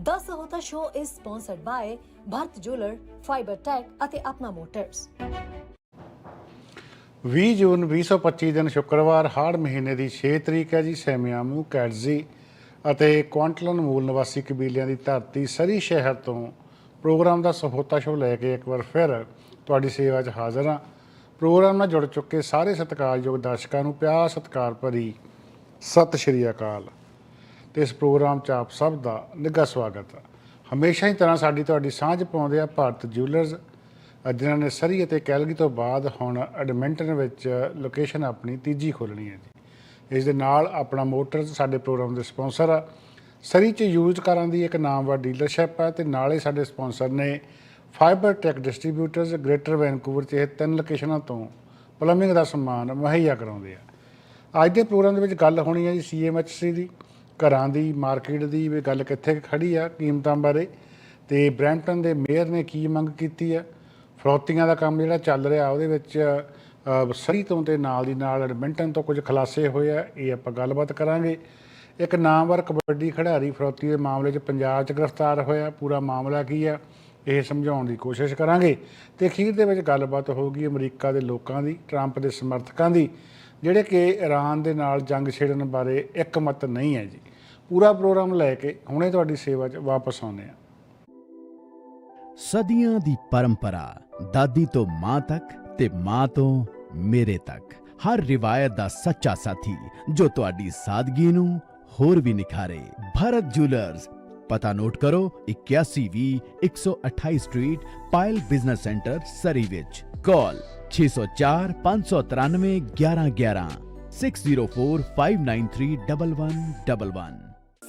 The Sahota Show is sponsored by Bharat Jeweler, Fiber Tech ਅਤੇ Apna motors 20 ਜੂਨ 2025 ਦਿਨ ਸ਼ੁੱਕਰਵਾਰ ਹਾੜ ਮਹੀਨੇ ਦੀ 6 ਤਰੀਕ ਹੈ ਜੀ ਸੈਮਿਆਮੂ ਕੈਟਜ਼ੀ ਅਤੇ ਕੁਆਂਟਲਨ ਮੂਲ ਨਿਵਾਸੀ ਕਬੀਲਿਆਂ ਦੀ ਧਰਤੀ ਸਰੀ ਸ਼ਹਿਰ ਤੋਂ ਪ੍ਰੋਗਰਾਮ ਦਾ ਸਹੋਤਾ ਸ਼ੋ ਲੈ ਕੇ ਇੱਕ ਵਾਰ ਫਿਰ ਤੁਹਾਡੀ ਸੇਵਾ 'ਚ ਹਾਜ਼ਰ ਹਾਂ। ਪ੍ਰੋਗਰਾਮ ਨਾਲ ਜੁੜ ਚੁੱਕੇ ਸਾਰੇ ਸਤਿਕਾਰਯੋਗ ਦਰਸ਼ਕਾਂ ਨੂੰ ਪਿਆਰ ਸਤਿਕਾਰ ਭਰੀ ਸਤਿ ਸ਼੍ਰੀ ਅਕਾਲ। ਤੇ ਇਸ ਪ੍ਰੋਗਰਾਮ 'ਚ ਆਪ ਸਭ ਦਾ ਨਿੱਘਾ ਸਵਾਗਤ ਹੈ ਹਮੇਸ਼ਾ ਹੀ ਤਰ੍ਹਾਂ ਸਾਡੀ ਤੁਹਾਡੀ ਸਾਂਝ ਪਾਉਂਦੇ ਆ ਭਾਰਤ ਜਿਊਲਰਸ ਜਿਨ੍ਹਾਂ ਨੇ ਸਰੀ ਅਤੇ ਕੈਲਗੀ ਤੋਂ ਬਾਅਦ ਹੁਣ ਐਡਮਿੰਟਨ ਵਿੱਚ ਲੋਕੇਸ਼ਨ ਆਪਣੀ ਤੀਜੀ ਖੋਲ੍ਹਣੀ ਹੈ ਜੀ। ਇਸ ਦੇ ਨਾਲ ਆਪਣਾ ਮੋਟਰਸ ਸਾਡੇ ਪ੍ਰੋਗਰਾਮ ਦੇ ਸਪਾਂਸਰ ਆ। ਸਰੀ 'ਚ ਯੂਜ਼ ਕਾਰਾਂ ਦੀ ਇੱਕ ਨਾਮਵਰ ਡੀਲਰਸ਼ਿਪ ਹੈ ਤੇ ਹੀ ਸਾਡੇ ਸਪਾਂਸਰ ਨੇ Fiber Tech distributors Greater Vancouver 'ਚ ਇਹ ਤਿੰਨ ਲੋਕੇਸ਼ਨਾਂ ਤੋਂ ਪਲੰਬਿੰਗ ਦਾ ਸਮਾਨ ਮੁਹੱਈਆ ਕਰਾਉਂਦੇ ਆ। ਅੱਜ ਦੇ ਪ੍ਰੋਗਰਾਮ ਦੇ ਵਿੱਚ ਗੱਲ ਹੋਣੀ ਹੈ ਜੀ ਸੀਐਮਐਚਸੀ ਦੀ। ਘਰਾਂ ਦੀ ਮਾਰਕੀਟ ਦੀ ਵੀ ਗੱਲ ਕਿੱਥੇ ਕੁ ਖੜੀ ਆ ਕੀਮਤਾਂ ਬਾਰੇ ਤੇ ਬ੍ਰੈਂਟਨ ਦੇ ਮੇਅਰ ਨੇ ਕੀ ਮੰਗ ਕੀਤੀ ਆ? ਫਰੋਤੀਆਂ ਦਾ ਕੰਮ ਜਿਹੜਾ ਚੱਲ ਰਿਹਾ ਉਹਦੇ ਵਿੱਚ ਸਰੀ ਤੋਂ ਤੇ ਨਾਲ ਦੀ ਨਾਲ ਐਡਮਿੰਟਨ ਤੋਂ ਕੁਝ ਖੁਲਾਸੇ ਹੋਏ ਆ, ਇਹ ਆਪਾਂ ਗੱਲਬਾਤ ਕਰਾਂਗੇ। ਇੱਕ ਨਾਮਵਰ ਕਬੱਡੀ ਖਿਡਾਰੀ ਫਰੋਤੀ ਦੇ ਮਾਮਲੇ 'ਚ ਪੰਜਾਬ 'ਚ ਗ੍ਰਿਫਤਾਰ ਹੋਇਆ, ਪੂਰਾ ਮਾਮਲਾ ਕੀ ਆ, ਇਹ ਸਮਝਾਉਣ ਦੀ ਕੋਸ਼ਿਸ਼ ਕਰਾਂਗੇ। ਤੇ ਅਖੀਰ ਦੇ ਵਿੱਚ ਗੱਲਬਾਤ ਹੋਊਗੀ ਅਮਰੀਕਾ ਦੇ ਲੋਕਾਂ ਦੀ, ਟਰੰਪ ਦੇ ਸਮਰਥਕਾਂ ਦੀ, ਜਿਹੜੇ ਕਿ ਈਰਾਨ ਦੇ ਨਾਲ ਜੰਗ ਛੇੜਨ ਬਾਰੇ ਇੱਕ ਮਤ ਨਹੀਂ ਹੈ ਜੀ। ਪੂਰਾ ਪ੍ਰੋਗਰਾਮ ਲੈ ਕੇ ਹੁਣੇ ਤੁਹਾਡੀ ਸੇਵਾ 'ਚ ਵਾਪਸ ਆਉਂਦੇ ਆ ਸਦੀਆਂ ਦੀ ਪਰੰਪਰਾ, ਦਾਦੀ ਤੋਂ ਮਾਂ ਤੱਕ ਤੇ ਮਾਂ ਤੋਂ ਮੇਰੇ ਤੱਕ। ਹਰ ਰਿਵਾਇਤ ਦਾ ਸੱਚਾ ਸਾਥੀ ਜੋ ਤੁਹਾਡੀ ਸਾਦਗੀ ਨੂੰ ਹੋਰ ਵੀ ਨਿਖਾਰੇ। ਭਾਰਤ ਜੁਐਲਰਸ ਪਤਾ ਨੋਟ ਕਰੋ 8120 128 street, Payal business centre, Surrey ਵਿੱਚ। ਕਾਲ 604 593 1111 6045931111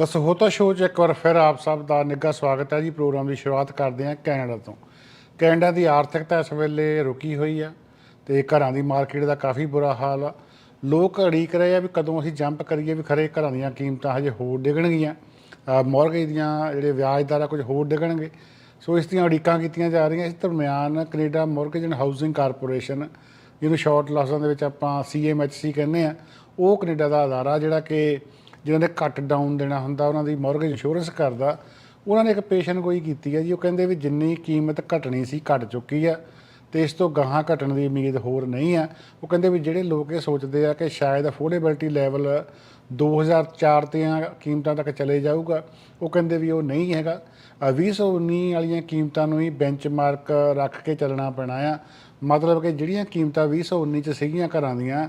ਦੱਸੋ ਹੋਤਾ ਸ਼ੋਅ 'ਚ ਇੱਕ ਵਾਰ ਫਿਰ ਆਪ ਸਭ ਦਾ ਨਿੱਘਾ ਸਵਾਗਤ ਹੈ ਜੀ, ਪ੍ਰੋਗਰਾਮ ਦੀ ਸ਼ੁਰੂਆਤ ਕਰਦੇ ਹਾਂ ਕੈਨੇਡਾ ਤੋਂ। ਕੈਨੇਡਾ ਦੀ ਆਰਥਿਕਤਾ ਇਸ ਵੇਲੇ ਰੁਕੀ ਹੋਈ ਆ ਤੇ ਘਰਾਂ ਦੀ ਮਾਰਕੀਟ ਦਾ ਕਾਫੀ ਬੁਰਾ ਹਾਲ ਆ। ਲੋਕ ਅੜੀਕ ਰਹੇ ਆ ਵੀ ਕਦੋਂ ਅਸੀਂ ਜੰਪ ਕਰੀਏ ਵੀ ਖਰੇ ਘਰਾਂ ਦੀਆਂ ਕੀਮਤਾਂ ਹਜੇ ਹੋਰ ਡਿੱਗਣਗੀਆਂ। ਮੌਰਗੇਜ ਦੀਆਂ ਜਿਹੜੇ ਵਿਆਜ ਦਰ ਆ ਕੁਝ ਹੋਰ ਡਿੱਗਣਗੇ। ਸੋ ਇਸ ਦੀਆਂ ਉਡੀਕਾਂ ਕੀਤੀਆਂ ਜਾ ਰਹੀਆਂ। ਇਸ ਦਰਮਿਆਨ Canada Mortgage and Housing Corporation, ਜਿਹਨੂੰ ਸ਼ਾਰਟ ਲਫ਼ਜ਼ਾਂ ਦੇ ਵਿੱਚ ਆਪਾਂ ਸੀਐਮਐਚਸੀ ਕਹਿੰਦੇ ਆ, ਉਹ ਕੈਨੇਡਾ ਦਾ ਅਦਾਰਾ ਜਿਹੜਾ ਕਿ ਜਿਹਨਾਂ ਨੇ ਕੱਟ ਡਾਊਨ ਦੇਣਾ ਹੁੰਦਾ, ਉਹਨਾਂ ਦੀ ਮੌਰਗੇਜ ਇੰਸ਼ੋਰੈਂਸ ਕਰਦਾ, ਉਹਨਾਂ ਨੇ ਇੱਕ ਪੇਸ਼ਨ ਕੋਈ ਕੀਤੀ ਹੈ ਜੀ, ਉਹ ਕਹਿੰਦੇ ਵੀ ਜਿੰਨੀ ਕੀਮਤ ਘਟਣੀ ਸੀ ਘਟ ਚੁੱਕੀ ਆ, ਤੇ ਇਸ ਤੋਂ ਗਾਹਾਂ ਘਟਣ ਦੀ ਉਮੀਦ ਹੋਰ ਨਹੀਂ ਆ। ਉਹ ਕਹਿੰਦੇ ਵੀ ਜਿਹੜੇ ਲੋਕ ਇਹ ਸੋਚਦੇ ਆ ਕਿ ਸ਼ਾਇਦ ਅਫੋਰਡੇਬਿਲਟੀ ਲੈਵਲ 2004 ਦੀਆਂ ਕੀਮਤਾਂ ਤੱਕ ਚਲੇ ਜਾਊਗਾ, ਉਹ ਕਹਿੰਦੇ ਵੀ ਉਹ ਨਹੀਂ ਹੈਗਾ। ਅ 2019 ਵਾਲੀਆਂ ਕੀਮਤਾਂ ਨੂੰ ਹੀ ਬੈਂਚਮਾਰਕ ਰੱਖ ਕੇ ਚੱਲਣਾ ਪੈਣਾ ਆ। ਮਤਲਬ ਕਿ ਜਿਹੜੀਆਂ ਕੀਮਤਾਂ 2019 ਚ ਸੀਗੀਆਂ ਘਰਾਂ ਦੀਆਂ,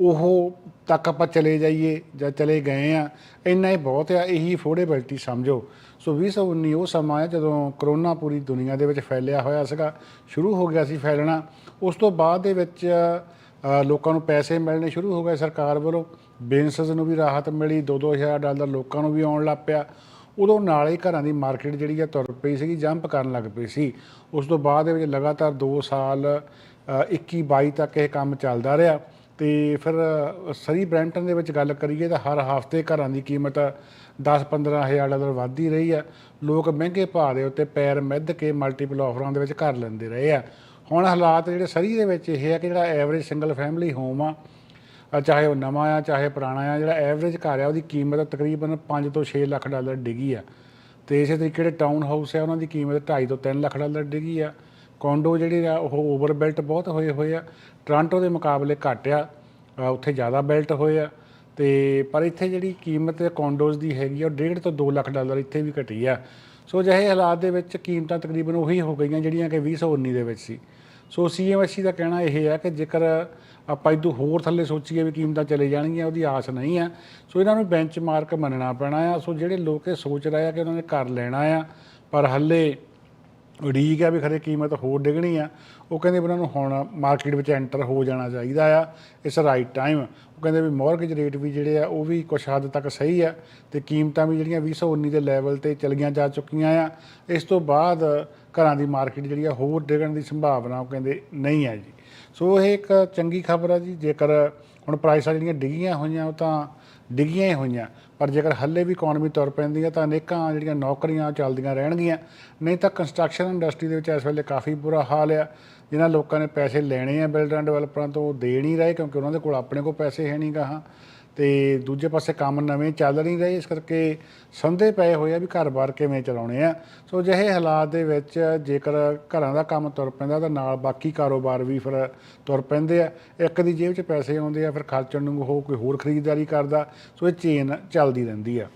ਉਹ ਤੱਕ ਆਪਾਂ ਚਲੇ ਜਾਈਏ ਜਾਂ ਚਲੇ ਗਏ ਆ, ਇੰਨਾ ਹੀ ਬਹੁਤ ਆ, ਇਹੀ ਅਫੋਰਡੇਬਿਲਟੀ ਸਮਝੋ। ਸੋ 2019 ਉਹ ਸਮਾਂ ਹੈ ਜਦੋਂ ਕਰੋਨਾ ਪੂਰੀ ਦੁਨੀਆ ਦੇ ਵਿੱਚ ਫੈਲਿਆ ਹੋਇਆ ਸੀਗਾ, ਸ਼ੁਰੂ ਹੋ ਗਿਆ ਸੀ ਫੈਲਣਾ। ਉਸ ਤੋਂ ਬਾਅਦ ਦੇ ਵਿੱਚ ਲੋਕਾਂ ਨੂੰ ਪੈਸੇ ਮਿਲਣੇ ਸ਼ੁਰੂ ਹੋ ਗਏ ਸਰਕਾਰ ਵੱਲੋਂ ਬਿਜ਼ਨਸ ਨੂੰ ਵੀ ਰਾਹਤ ਮਿਲੀ 2-2000 ਡਾਲਰ ਲੋਕਾਂ ਨੂੰ ਵੀ ਆਉਣ ਲੱਗ ਪਿਆ। ਉਦੋਂ ਨਾਲ ਹੀ ਘਰਾਂ ਦੀ ਮਾਰਕੀਟ ਜਿਹੜੀ ਆ ਤੁਰ ਪਈ ਸੀਗੀ ਜੰਪ ਕਰਨ ਲੱਗ ਪਈ ਸੀ। ਉਸ ਤੋਂ ਬਾਅਦ ਦੇ ਵਿੱਚ ਲਗਾਤਾਰ 2 ਸਾਲ ਅ, 21 22 ਤੱਕ ਇਹ ਕੰਮ ਚੱਲਦਾ ਰਿਹਾ। ਤੇ ਫਿਰ ਸਰੀ ਬ੍ਰੈਂਟਨ ਦੇ ਵਿੱਚ ਗੱਲ ਕਰੀਏ ਤਾਂ ਹਰ ਹਫ਼ਤੇ ਘਰਾਂ ਦੀ ਕੀਮਤ 10-15 ਹਜ਼ਾਰ ਡਾਲਰ ਵੱਧਦੀ ਰਹੀ ਆ। ਲੋਕ ਮਹਿੰਗੇ ਭਾਅ ਦੇ ਉੱਤੇ ਪੈਰ ਮਿੱਧ ਕੇ ਮਲਟੀਪਲ ਆਫਰਾਂ ਦੇ ਵਿੱਚ ਘਰ ਲੈਂਦੇ ਰਹੇ ਆ। ਹੁਣ ਹਾਲਾਤ ਜਿਹੜੇ ਸਰੀ ਦੇ ਵਿੱਚ ਇਹ ਹੈ ਕਿ ਜਿਹੜਾ ਐਵਰੇਜ ਸਿੰਗਲ ਫੈਮਿਲੀ ਹੋਮ ਆ ਚਾਹੇ ਉਹ ਨਵਾਂ ਆ, ਚਾਹੇ ਪੁਰਾਣਾ ਆ, ਜਿਹੜਾ ਐਵਰੇਜ ਘਰ ਆ, ਉਹਦੀ ਕੀਮਤ ਤਕਰੀਬਨ 5 ਤੋਂ 6 ਲੱਖ ਡਾਲਰ ਡਿੱਗੀ ਆ। ਤੇ ਇਸੇ ਤਰੀਕੇ ਜਿਹੜੇ ਟਾਊਨ ਹਾਊਸ ਆ, ਉਹਨਾਂ ਦੀ ਕੀਮਤ 2.5 ਤੋਂ 3 ਲੱਖ ਡਾਲਰ ਡਿੱਗੀ ਆ। ਕੋਂਡੋ ਜਿਹੜੇ ਆ, ਉਹ ਓਵਰ ਬਿਲਟ ਬਹੁਤ ਹੋਏ ਹੋਏ ਆ। ਟੋਰਾਂਟੋ ਦੇ ਮੁਕਾਬਲੇ ਘੱਟ ਆ ਉੱਥੇ ਜ਼ਿਆਦਾ ਬਿਲਟ ਹੋਏ ਆ। ਤੇ ਪਰ ਇੱਥੇ ਜਿਹੜੀ ਕੀਮਤ ਕੋਂਡੋਜ਼ ਦੀ ਹੈਗੀ ਆ, ਉਹ 1.5 ਤੋਂ 2 ਲੱਖ ਡਾਲਰ ਇੱਥੇ ਵੀ ਘਟੀ ਆ। ਸੋ ਅਜਿਹੇ ਹਾਲਾਤ ਦੇ ਵਿੱਚ ਕੀਮਤਾਂ ਤਕਰੀਬਨ ਉਹੀ ਹੋ ਗਈਆਂ ਜਿਹੜੀਆਂ ਕਿ 2019 ਦੇ ਵਿੱਚ ਸੀ। ਸੋ ਸੀਐਮਐਸਸੀ ਦਾ ਕਹਿਣਾ ਇਹ ਹੈ ਕਿ ਜੇਕਰ ਆਪਾਂ ਇਦੋਂ ਹੋਰ ਥੱਲੇ ਸੋਚੀਏ ਵੀ ਕੀਮਤਾਂ ਚਲੇ ਜਾਣਗੀਆਂ, ਉਹਦੀ ਆਸ ਨਹੀਂ ਆ ਸੋ ਇਹਨਾਂ ਨੂੰ ਬੈਂਚਮਾਰਕ ਮੰਨਣਾ ਪੈਣਾ ਆ। ਸੋ ਜਿਹੜੇ ਲੋਕ ਇਹ ਸੋਚ ਰਹੇ ਆ ਕਿ ਉਹਨਾਂ ਨੇ ਘਰ ਲੈਣਾ ਆ, ਪਰ ਹੱਲੇ ਉਡੀਕ ਆ ਵੀ ਖਰੇ ਕੀਮਤ ਹੋਰ ਡਿੱਗਣੀ ਆ, ਉਹ ਕਹਿੰਦੇ ਵੀ ਉਹਨਾਂ ਨੂੰ ਹੁਣ ਮਾਰਕੀਟ ਵਿੱਚ ਐਂਟਰ ਹੋ ਜਾਣਾ ਚਾਹੀਦਾ ਆ। ਇਸ ਰਾਈਟ ਟਾਈਮ ਉਹ ਕਹਿੰਦੇ ਵੀ ਮੌਰਗੇਜ ਰੇਟ ਵੀ ਜਿਹੜੇ ਆ, ਉਹ ਵੀ ਕੁਛ ਹੱਦ ਤੱਕ ਸਹੀ ਆ ਤੇ ਕੀਮਤਾਂ ਵੀ ਜਿਹੜੀਆਂ 2019 ਦੇ ਲੈਵਲ ਤੇ ਚਲੀਆਂ ਜਾ ਚੁੱਕੀਆਂ ਆ। ਇਸ ਤੋਂ ਬਾਅਦ ਘਰਾਂ ਦੀ ਮਾਰਕੀਟ ਜਿਹੜੀ ਆ ਹੋਰ ਡਿੱਗਣ ਦੀ ਸੰਭਾਵਨਾ ਉਹ ਕਹਿੰਦੇ ਨਹੀਂ ਆ ਜੀ। ਸੋ ਇਹ ਇੱਕ ਚੰਗੀ ਖਬਰ ਆ ਜੀ, ਜੇਕਰ ਹੁਣ ਪ੍ਰਾਈਸਾਂ ਜਿਹੜੀਆਂ ਡਿੱਗੀਆਂ ਹੋਈਆਂ, ਉਹ ਤਾਂ ਡਿੱਗੀਆਂ ਹੀ ਹੋਈਆਂ। ਪਰ ਜੇਕਰ ਹੱਲੇ ਵੀ ਇਕਨੋਮੀ ਤੁਰ ਪੈਂਦੀ ਹੈ ਤਾਂ ਅਨੇਕਾਂ ਜਿਹੜੀਆਂ ਨੌਕਰੀਆਂ ਚੱਲਦੀਆਂ ਰਹਿਣਗੀਆਂ। ਨਹੀਂ ਤਾਂ ਕੰਸਟਰਕਸ਼ਨ ਇੰਡਸਟਰੀ ਦੇ ਵਿੱਚ ਇਸ ਵੇਲੇ ਕਾਫੀ ਬੁਰਾ ਹਾਲ ਆ। ਜਿਨ੍ਹਾਂ ਲੋਕਾਂ ਨੇ ਪੈਸੇ ਲੈਣੇ ਆ ਬਿਲਡਰਾਂ ਡਿਵੈਲਪਰਾਂ ਤੋਂ, ਉਹ ਦੇ ਨਹੀਂ ਰਹੇ ਕਿਉਂਕਿ ਉਹਨਾਂ ਦੇ ਕੋਲ ਆਪਣੇ ਕੋਲ ਪੈਸੇ ਹੈ ਨਹੀਂ ਗਾਹਾਂ ਤੇ ਦੂਜੇ ਪਾਸੇ ਕੰਮ ਨਵੇਂ ਚੱਲ ਨਹੀਂ ਰਹੇ, ਇਸ ਕਰਕੇ ਸੰਦੇ ਪਏ ਹੋਏ ਆ ਵੀ ਘਰ-ਬਾਰ ਕਿਵੇਂ ਚਲਾਉਣੇ ਆ। ਸੋ ਜਿਹੇ ਹਾਲਾਤ ਦੇ ਵਿੱਚ ਜੇਕਰ ਘਰਾਂ ਦਾ ਕੰਮ ਤੁਰ ਪੈਂਦਾ ਤਾਂ ਨਾਲ ਬਾਕੀ ਕਾਰੋਬਾਰ ਵੀ ਫਿਰ ਤੁਰ ਪੈਂਦੇ ਆ। ਇੱਕ ਦੀ ਜੇਬ 'ਚ ਪੈਸੇ ਆਉਂਦੇ ਆ, ਫਿਰ ਖਰਚਣ ਨੂੰ ਉਹ ਕੋਈ ਹੋਰ ਖਰੀਦਦਾਰੀ ਕਰਦਾ, ਸੋ ਇਹ ਚੇਨ ਚੱਲਦੀ ਰਹਿੰਦੀ ਆ।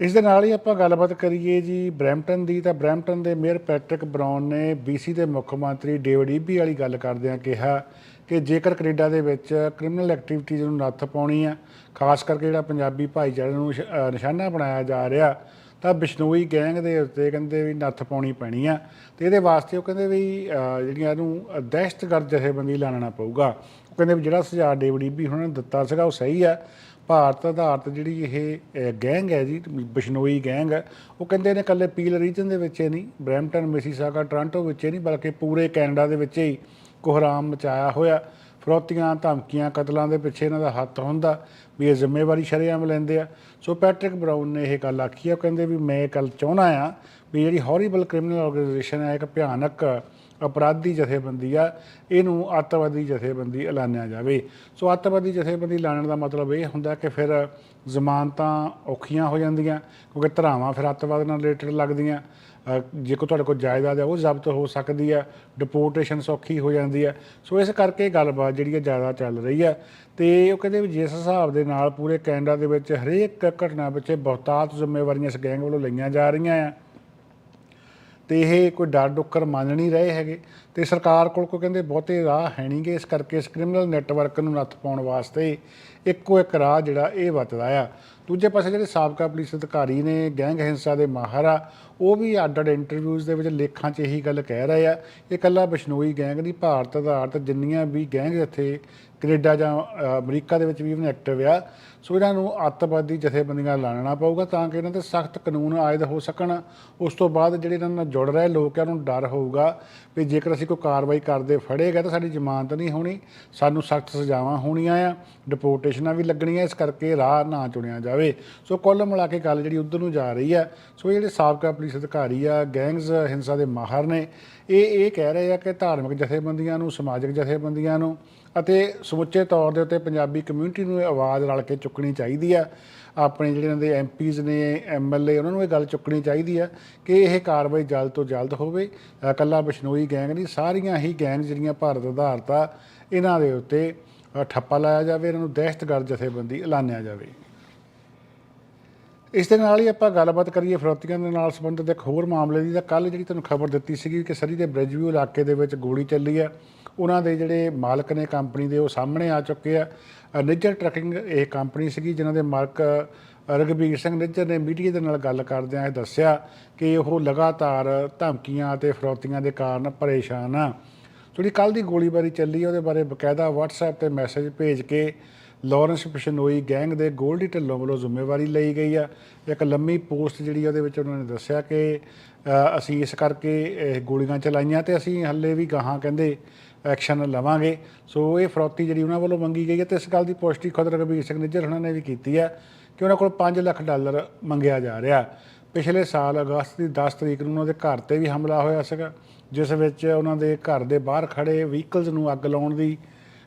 ਇਸ ਦੇ ਨਾਲ ਹੀ ਆਪਾਂ ਗੱਲਬਾਤ ਕਰੀਏ ਜੀ ਬਰੈਂਪਟਨ ਦੀ, ਤਾਂ ਬਰੈਂਪਟਨ ਦੇ ਮੇਅਰ ਪੈਟਰਿਕ ਬਰਾਊਨ ਨੇ BC ਦੇ ਮੁੱਖ ਮੰਤਰੀ ਡੇਵਿਡ ਈਬੀ ਵਾਲੀ ਗੱਲ ਕਰਦਿਆਂ ਕਿਹਾ ਕਿ ਜੇਕਰ ਕੈਨੇਡਾ ਦੇ ਵਿੱਚ ਕ੍ਰਿਮੀਨਲ ਐਕਟੀਵਿਟੀਜ਼ ਨੂੰ ਨੱਥ ਪਾਉਣੀ ਆ, ਖਾਸ ਕਰਕੇ ਜਿਹੜਾ ਪੰਜਾਬੀ ਭਾਈਚਾਰੇ ਨੂੰ ਨਿਸ਼- ਨਿਸ਼ਾਨਾ ਬਣਾਇਆ ਜਾ ਰਿਹਾ, ਤਾਂ ਬਿਸ਼ਨੋਈ ਗੈਂਗ ਦੇ ਉੱਤੇ ਕਹਿੰਦੇ ਵੀ ਨੱਥ ਪਾਉਣੀ ਪੈਣੀ ਆ। ਤੇ ਇਹਦੇ ਵਾਸਤੇ ਉਹ ਕਹਿੰਦੇ ਵੀ ਜਿਹੜੀਆਂ ਇਹਨੂੰ ਦਹਿਸ਼ਤਗਰਦ ਜਥੇਬੰਦੀ ਲਾਣਨਾ ਪਊਗਾ। ਉਹ ਕਹਿੰਦੇ ਵੀ ਜਿਹੜਾ ਸੁਝਾਅ ਡੇਵਿਡ ਈਬੀ ਉਹਨਾਂ ਨੇ ਦਿੱਤਾ ਸੀਗਾ ਉਹ ਸਹੀ ਆ। ਭਾਰਤ ਆਧਾਰਿਤ ਜਿਹੜੀ ਇਹ ਗੈਂਗ ਹੈ ਜੀ, ਬਿਸ਼ਨੋਈ ਗੈਂਗ, ਉਹ ਕਹਿੰਦੇ ਨੇ ਇਕੱਲੇ ਪੀਲ ਰੀਜਨ ਦੇ ਵਿੱਚ ਹੀ ਨਹੀਂ, ਬਰੈਂਪਟਨ, ਮਿਸੀਸਾਗਾ, ਟੋਰਾਂਟੋ ਵਿੱਚ ਹੀ ਨਹੀਂ, ਬਲਕਿ ਪੂਰੇ ਕੈਨੇਡਾ ਦੇ ਵਿੱਚ ਹੀ ਕੋਹਰਾਮ ਮਚਾਇਆ ਹੋਇਆ। ਫਰੋਤੀਆਂ, ਧਮਕੀਆਂ, ਕਤਲਾਂ ਦੇ ਪਿੱਛੇ ਇਹਨਾਂ ਦਾ ਹੱਥ ਹੁੰਦਾ, ਵੀ ਇਹ ਜ਼ਿੰਮੇਵਾਰੀ ਸ਼ਰੇਆਮ ਲੈਂਦੇ ਆ। ਸੋ ਪੈਟਰਿਕ ਬਰਾਊਨ ਨੇ ਇਹ ਗੱਲ ਆਖੀ ਆ, ਉਹ ਕਹਿੰਦੇ ਵੀ ਮੈਂ ਕੱਲ ਚਾਹੁੰਦਾ ਆ ਵੀ ਜਿਹੜੀ ਹੌਰੀਬਲ ਕ੍ਰਿਮੀਨਲ ਆਰਗੇਨਾਈਜੇਸ਼ਨ ਹੈ ਇੱਕ ਭਿਆਨਕ ਅਪਰਾਧੀ ਜਥੇਬੰਦੀ ਆ, ਇਹਨੂੰ ਅੱਤਵਾਦੀ ਜਥੇਬੰਦੀ ਐਲਾਨਿਆ ਜਾਵੇ। ਸੋ ਅੱਤਵਾਦੀ ਜਥੇਬੰਦੀ ਐਲਾਨਣ ਦਾ ਮਤਲਬ ਇਹ ਹੁੰਦਾ ਕਿ ਫਿਰ ਜ਼ਮਾਨਤਾਂ ਔਖੀਆਂ ਹੋ ਜਾਂਦੀਆਂ, ਕਿਉਂਕਿ ਧਰਾਵਾਂ ਫਿਰ ਅੱਤਵਾਦ ਨਾਲ ਰਿਲੇਟਡ ਲੱਗਦੀਆਂ। ਜੇ ਕੋ ਤੁਹਾਡੇ ਕੋਲ ਜਾਇਦਾਦ ਹੈ, ਉਹ ਜ਼ਬਤ ਹੋ ਸਕਦੀ ਹੈ ਡਿਪੋਰਟੇਸ਼ਨ ਸੌਖੀ ਹੋ ਜਾਂਦੀ ਹੈ। ਸੋ ਇਸ ਕਰਕੇ ਗੱਲਬਾਤ ਜਿਹੜੀ ਹੈ ਜ਼ਿਆਦਾ ਚੱਲ ਰਹੀ ਹੈ। ਤੇ ਉਹ ਕਹਿੰਦੇ ਵੀ ਜਿਸ ਹਿਸਾਬ ਦੇ ਨਾਲ ਪੂਰੇ ਕੈਨੇਡਾ ਦੇ ਵਿੱਚ ਹਰੇਕ ਘਟਨਾ ਪਿੱਛੇ ਬਹੁਤਾਤ ਜ਼ਿੰਮੇਵਾਰੀਆਂ ਇਸ ਗੈਂਗ ਵੱਲੋਂ ਲਈਆਂ ਜਾ ਰਹੀਆਂ ਆ। ਤੇ ਇਹ ਕੋਈ ਡਰ ਡੁੱਕਰ ਮੰਨ ਨਹੀਂ ਰਹੇ ਹੈਗੇ। ਤੇ ਸਰਕਾਰ ਕੋਲ ਕੋਈ ਕਹਿੰਦੇ ਬਹੁਤੇ ਰਾਹ ਹੈ ਨਹੀਂਗੇ ਇਸ ਕਰਕੇ ਇਸ ਕ੍ਰਿਮੀਨਲ ਨੈਟਵਰਕ ਨੂੰ ਨੱਥ ਪਾਉਣ ਵਾਸਤੇ ਇੱਕੋ ਇੱਕ ਰਾਹ ਜਿਹੜਾ ਇਹ ਬਚਦਾ ਆ। ਦੂਜੇ ਪਾਸੇ ਜਿਹੜੇ ਸਾਬਕਾ ਪੁਲਿਸ ਅਧਿਕਾਰੀ ਨੇ, ਗੈਂਗ ਹਿੰਸਾ ਦੇ ਮਾਹਰ ਆ, ਉਹ ਵੀ ਅੱਡ ਅੱਡ ਇੰਟਰਵਿਊਜ਼ ਦੇ ਵਿੱਚ ਲੇਖਾਂ 'ਚ ਇਹੀ ਗੱਲ ਕਹਿ ਰਹੇ ਆ। ਇਹ ਕੱਲਾ ਬਿਸ਼ਨੋਈ ਗੈਂਗ ਨਹੀਂ ਭਾਰਤ ਆਧਾਰਿਤ ਜਿੰਨੀਆਂ ਵੀ ਗੈਂਗ ਇੱਥੇ ਕੈਨੇਡਾ ਜਾਂ ਅਮਰੀਕਾ ਦੇ ਵਿੱਚ ਵੀ even ਐਕਟਿਵ ਆ। ਸੋ ਇਹਨਾਂ ਨੂੰ ਅੱਤਵਾਦੀ ਜਥੇਬੰਦੀਆਂ ਲਾਣਨਾ ਪਊਗਾ ਤਾਂ ਕਿ ਇਹਨਾਂ ਤੇ ਸਖਤ ਕਾਨੂੰਨ ਆਇਦ ਹੋ ਸਕਣ। ਉਸ ਤੋਂ ਬਾਅਦ ਜਿਹੜੇ ਇਹਨਾਂ ਨਾਲ ਜੁੜ ਰਹੇ ਲੋਕ ਆ, ਉਹਨਾਂ ਨੂੰ ਡਰ ਹੋਊਗਾ ਵੀ ਜੇਕਰ ਅਸੀਂ ਕੋਈ ਕਾਰਵਾਈ ਕਰਦੇ ਫੜੇਗਾ ਤਾਂ ਸਾਡੀ ਜ਼ਮਾਨਤ ਨਹੀਂ ਹੋਣੀ। ਸਾਨੂੰ ਸਖਤ ਸਜ਼ਾਵਾਂ ਹੋਣੀਆਂ ਆ ਡਿਪੋਰਟੇਸ਼ਨਾਂ ਵੀ ਲੱਗਣੀਆਂ, ਇਸ ਕਰਕੇ ਰਾਹ ਨਾ ਚੁਣਿਆ ਜਾਵੇ। ਸੋ ਕੁੱਲ ਮਿਲਾ ਕੇ ਗੱਲ ਜਿਹੜੀ ਉਧਰ ਨੂੰ ਜਾ ਰਹੀ ਆ, ਸੋ ਇਹ ਜਿਹੜੇ ਸਾਬਕਾ ਪੁਲਿਸ ਅਧਿਕਾਰੀ ਆ, ਗੈਂਗਸ, ਹਿੰਸਾ ਦੇ ਮਾਹਰ ਨੇ, ਇਹ ਇਹ ਕਹਿ ਰਹੇ ਆ ਕਿ ਧਾਰਮਿਕ ਜਥੇਬੰਦੀਆਂ ਨੂੰ, ਸਮਾਜਿਕ ਜਥੇਬੰਦੀਆਂ ਨੂੰ ਅਤੇ ਸਮੁੱਚੇ ਤੌਰ ਦੇ ਉੱਤੇ ਪੰਜਾਬੀ ਕਮਿਊਨਿਟੀ ਨੂੰ ਇਹ ਆਵਾਜ਼ ਰਲ ਕੇ ਚੁੱਕਣੀ ਚਾਹੀਦੀ ਆ। ਆਪਣੇ ਜਿਹੜੇ ਇਹਨਾਂ ਦੇ ਐਮਪੀਜ਼ ਨੇ ਐਮਐਲਏ ਉਹਨਾਂ ਨੂੰ ਇਹ ਗੱਲ ਚੁੱਕਣੀ ਚਾਹੀਦੀ ਆ ਕਿ ਇਹ ਕਾਰਵਾਈ ਜਲਦ ਤੋਂ ਜਲਦ ਹੋਵੇ। ਇਕੱਲਾ ਬਿਸ਼ਨੋਈ ਗੈਂਗ ਨਹੀਂ, ਸਾਰੀਆਂ ਹੀ ਗੈਂਗ ਜਿਹੜੀਆਂ ਭਾਰਤ ਆਧਾਰਿਤ ਆ, ਇਹਨਾਂ ਦੇ ਉੱਤੇ ਠੱਪਾ ਲਾਇਆ ਜਾਵੇ, ਇਹਨਾਂ ਨੂੰ ਦਹਿਸ਼ਤਗਰਦ ਜਥੇਬੰਦੀ ਐਲਾਨਿਆ ਜਾਵੇ। ਇਸ ਦੇ ਨਾਲ ਹੀ ਆਪਾਂ ਗੱਲਬਾਤ ਕਰੀਏ ਫਰੋਤੀਆਂ ਦੇ ਨਾਲ ਸੰਬੰਧਿਤ ਇੱਕ ਹੋਰ ਮਾਮਲੇ ਦੀ, ਤਾਂ ਕੱਲ ਜਿਹੜੀ ਤੁਹਾਨੂੰ ਖਬਰ ਦਿੱਤੀ ਸੀਗੀ ਕਿ ਸਰੀ ਦੇ ਬ੍ਰਿਜਵਿਊ ਇਲਾਕੇ ਦੇ ਵਿੱਚ ਗੋਲੀ ਚੱਲੀ ਆ। ਉਹਨਾਂ ਦੇ ਜਿਹੜੇ ਮਾਲਕ ਨੇ ਕੰਪਨੀ ਦੇ ਉਹ ਸਾਹਮਣੇ ਆ ਚੁੱਕੇ ਆ। ਨਿੱਜਰ ਟਰੱਕਿੰਗ ਇਹ ਕੰਪਨੀ ਸੀਗੀ ਜਿਨ੍ਹਾਂ ਦੇ ਮਾਲਕ ਅ, ਰਘਬੀਰ ਸਿੰਘ ਨਿੱਜਰ ਨੇ ਮੀਡੀਆ ਦੇ ਨਾਲ ਗੱਲ ਕਰਦਿਆਂ ਇਹ ਦੱਸਿਆ ਕਿ ਉਹ ਲਗਾਤਾਰ ਧਮਕੀਆਂ ਅਤੇ ਫਰੋਤੀਆਂ ਦੇ ਕਾਰਨ ਪਰੇਸ਼ਾਨ ਆ। ਜਿਹੜੀ ਕੱਲ ਦੀ ਗੋਲੀਬਾਰੀ ਚੱਲੀ ਉਹਦੇ ਬਾਰੇ ਬਕਾਇਦਾ WhatsApp ਤੇ ਮੈਸੇਜ ਭੇਜ ਕੇ ਲਾਰੈਂਸ ਬਿਸ਼ਨੋਈ ਗੈਂਗ ਦੇ ਗੋਲਡੀ ਢਿੱਲੋਂ ਵੱਲੋਂ ਜ਼ਿੰਮੇਵਾਰੀ ਲਈ ਗਈ ਆ। ਇੱਕ ਲੰਮੀ ਪੋਸਟ ਜਿਹੜੀ ਆ ਉਹਦੇ ਵਿੱਚ ਉਹਨਾਂ ਨੇ ਦੱਸਿਆ ਕਿ ਅਸੀਂ ਇਸ ਕਰਕੇ ਇਹ ਗੋਲੀਆਂ ਚਲਾਈਆਂ ਤੇ ਅਸੀਂ ਹੱਲੇ ਵੀ ਗਾਹਾਂ ਕਹਿੰਦੇ ਐਕਸ਼ਨ ਲਵਾਂਗੇ। ਸੋ ਇਹ ਫਰੋਤੀ ਜਿਹੜੀ ਉਹਨਾਂ ਵੱਲੋਂ ਮੰਗੀ ਗਈ ਹੈ ਤੇ ਇਸ ਗੱਲ ਦੀ ਪੁਸ਼ਟੀ ਖੁਦ ਰਘਬੀਰ ਸਿੰਘ ਨਿੱਜਰ ਉਹਨਾਂ ਨੇ ਵੀ ਕੀਤੀ ਹੈ ਕਿ ਉਹਨਾਂ ਕੋਲ 5 ਲੱਖ ਡਾਲਰ ਮੰਗਿਆ ਜਾ ਰਿਹਾ। ਪਿਛਲੇ ਸਾਲ ਅਗਸਤ ਦੀ 10 ਤਰੀਕ ਨੂੰ ਉਹਨਾਂ ਦੇ ਘਰ ਤੇ ਵੀ ਹਮਲਾ ਹੋਇਆ ਸੀਗਾ, ਜਿਸ ਵਿੱਚ ਉਹਨਾਂ ਦੇ ਘਰ ਦੇ ਬਾਹਰ ਖੜੇ ਵਹੀਕਲਸ ਨੂੰ ਅੱਗ ਲਾਉਣ ਦੀ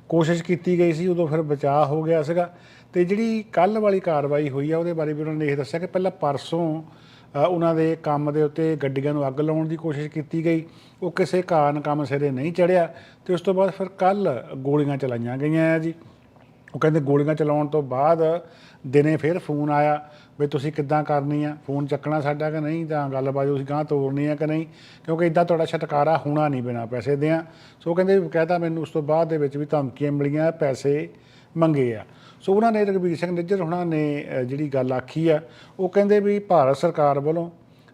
ਕੋਸ਼ਿਸ਼ ਕੀਤੀ ਗਈ ਸੀ, ਉਦੋਂ ਫਿਰ ਬਚਾਅ ਹੋ ਗਿਆ ਸੀਗਾ। ਤੇ ਜਿਹੜੀ ਕੱਲ ਵਾਲੀ ਕਾਰਵਾਈ ਹੋਈ ਆ, ਉਹਦੇ ਬਾਰੇ ਵੀ ਉਹਨਾਂ ਨੇ ਇਹ ਦੱਸਿਆ ਕਿ ਪਹਿਲਾਂ ਪਰਸੋਂ ਉਹਨਾਂ ਦੇ ਕੰਮ ਦੇ ਉੱਤੇ ਗੱਡੀਆਂ ਨੂੰ ਅੱਗ ਲਾਉਣ ਦੀ ਕੋਸ਼ਿਸ਼ ਕੀਤੀ ਗਈ। ਉਹ ਕਿਸੇ ਕਾਰਨ ਕੰਮ ਸਿਰੇ ਨਹੀਂ ਚੜਿਆ ਤੇ ਉਸ ਤੋਂ ਬਾਅਦ ਫਿਰ ਕੱਲ ਗੋਲੀਆਂ ਚਲਾਈਆਂ ਗਈਆਂ ਆ ਜੀ। ਉਹ ਕਹਿੰਦੇ ਗੋਲੀਆਂ ਚਲਾਉਣ ਤੋਂ ਬਾਅਦ ਦਿਨੇ ਫਿਰ ਫੋਨ ਆਇਆ ਵੀ ਤੁਸੀਂ ਕਿੱਦਾਂ ਕਰਨੀ ਆ? ਫੋਨ ਚੱਕਣਾ ਸਾਡਾ ਕਿ ਨਹੀਂ? ਜਾਂ ਗੱਲਬਾਤ ਤੁਸੀਂ ਗਾਂ ਤੋਰਨੀ ਆ ਕਿ ਨਹੀਂ? ਕਿਉਂਕਿ ਇਦਾਂ ਤੁਹਾਡਾ ਛਟਕਾਰਾ ਹੋਣਾ ਨਹੀਂ ਬਿਨਾ ਪੈਸੇ ਦਿਆਂ। ਸੋ ਉਹ ਕਹਿੰਦੇ ਕਹਿੰਦਾ ਮੈਨੂੰ ਉਸ ਤੋਂ ਬਾਅਦ ਦੇ ਵਿੱਚ ਵੀ ਧਮਕੀਆਂ ਮਿਲੀਆਂ, ਪੈਸੇ ਮੰਗੇ ਆ। ਸੋ ਉਹਨਾਂ ਨੇ ਰਘਬੀਰ ਸਿੰਘ ਨਿੱਜਰ ਹੁਣਾਂ ਨੇ ਜਿਹੜੀ ਗੱਲ ਆਖੀ ਆ, ਉਹ ਕਹਿੰਦੇ ਵੀ ਭਾਰਤ ਸਰਕਾਰ ਵੱਲੋਂ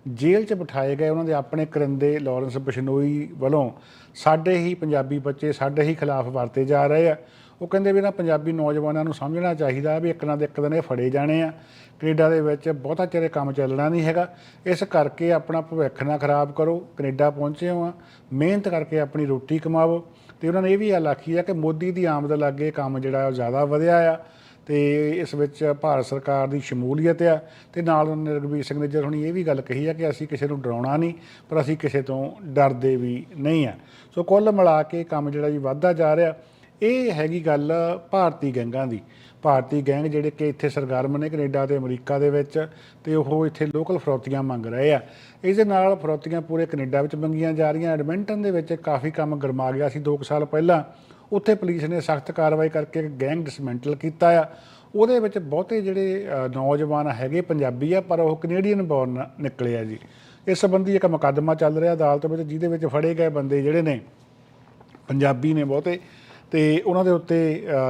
ਜੇਲ੍ਹ 'ਚ ਬਿਠਾਏ ਗਏ ਉਹਨਾਂ ਦੇ ਆਪਣੇ ਕਰਿੰਦੇ ਲਾਰੈਂਸ ਬਿਸ਼ਨੋਈ ਵੱਲੋਂ ਸਾਡੇ ਹੀ ਪੰਜਾਬੀ ਬੱਚੇ ਸਾਡੇ ਹੀ ਖਿਲਾਫ ਵਰਤੇ ਜਾ ਰਹੇ ਆ। ਉਹ ਕਹਿੰਦੇ ਵੀ ਨਾ ਪੰਜਾਬੀ ਨੌਜਵਾਨਾਂ ਨੂੰ ਸਮਝਣਾ ਚਾਹੀਦਾ ਵੀ ਇੱਕ ਨਾ ਦੇ ਇੱਕ ਦਿਨ ਇਹ ਫੜੇ ਜਾਣੇ ਆ। ਕੈਨੇਡਾ ਦੇ ਵਿੱਚ ਬਹੁਤਾ ਚਿਰ ਕੰਮ ਚੱਲਣਾ ਨਹੀਂ ਹੈਗਾ। ਇਸ ਕਰਕੇ ਆਪਣਾ ਭਵਿੱਖ ਨਾ ਖਰਾਬ ਕਰੋ, ਕੈਨੇਡਾ ਪਹੁੰਚੇ ਹੋ ਆ। ਮਿਹਨਤ ਕਰਕੇ ਆਪਣੀ ਰੋਟੀ ਕਮਾਓ। ਤੇ ਉਹਨਾਂ ਨੇ ਇਹ ਵੀ ਗੱਲ ਆਖੀ ਆ ਕਿ ਮੋਦੀ ਦੀ ਆਮਦ ਲੱਗੇ ਕੰਮ ਜਿਹੜਾ ਉਹ ਜ਼ਿਆਦਾ ਵਧਿਆ ਆ। ਤੇ ਇਸ ਵਿੱਚ ਭਾਰਤ ਸਰਕਾਰ ਦੀ ਸ਼ਮੂਲੀਅਤ ਆ। ਤੇ ਨਾਲ ਉਹਨਾਂ ਨੇ ਰਘਬੀਰ ਸਿੰਘ ਨਿੱਜਰ ਹੁਣੀ ਇਹ ਵੀ ਗੱਲ ਕਹੀ ਆ ਕਿ ਅਸੀਂ ਕਿਸੇ ਨੂੰ ਡਰਾਉਣਾ ਨਹੀਂ, ਪਰ ਅਸੀਂ ਕਿਸੇ ਤੋਂ ਡਰਦੇ ਵੀ ਨਹੀਂ ਆ। ਸੋ ਕੁੱਲ ਮਿਲਾ ਕੇ ਕੰਮ ਜਿਹੜਾ ਜੀ ਵੱਧਦਾ ਜਾ ਰਿਹਾ। ਇਹ ਹੈਗੀ ਗੱਲ ਭਾਰਤੀ ਗੈਂਗਾਂ ਦੀ। ਭਾਰਤੀ ਗੈਂਗ ਜਿਹੜੇ ਕਿ ਇੱਥੇ ਸਰਗਰਮ ਨੇ ਕੈਨੇਡਾ ਤੇ ਅਮਰੀਕਾ ਦੇ ਵਿੱਚ ਤੇ ਉਹ ਇੱਥੇ ਲੋਕਲ ਫਰੌਤੀਆਂ ਮੰਗ ਰਹੇ ਆ। ਇਸ ਦੇ ਨਾਲ ਫਰੌਤੀਆਂ ਪੂਰੇ ਕੈਨੇਡਾ ਵਿੱਚ ਮੰਗੀਆਂ ਜਾ ਰਹੀਆਂ। ਐਡਮਿੰਟਨ ਦੇ ਵਿੱਚ ਕਾਫੀ ਕੰਮ ਗਰਮਾ ਗਿਆ ਸੀ 2 ਸਾਲ ਪਹਿਲਾਂ। ਉੱਥੇ ਪੁਲਿਸ ਨੇ ਸਖਤ ਕਾਰਵਾਈ ਕਰਕੇ ਇੱਕ ਗੈਂਗ ਡਿਸਮੈਂਟਲ ਕੀਤਾ ਆ। ਉਹਦੇ ਵਿੱਚ ਬਹੁਤੇ ਜਿਹੜੇ ਨੌਜਵਾਨ ਹੈਗੇ ਪੰਜਾਬੀ ਆ, ਪਰ ਉਹ ਕੈਨੇਡੀਅਨ ਬੌਰਨ ਨਿਕਲੇ ਆ ਜੀ। ਇਸ ਸੰਬੰਧੀ ਇੱਕ ਮੁਕੱਦਮਾ ਚੱਲ ਰਿਹਾ ਅਦਾਲਤ ਵਿੱਚ, ਜਿਹਦੇ ਵਿੱਚ ਫੜੇ ਗਏ ਬੰਦੇ ਜਿਹੜੇ ਨੇ, ਪੰਜਾਬੀ ਨੇ ਬਹੁਤੇ। ਤੇ ਉਹਨਾਂ ਦੇ ਉੱਤੇ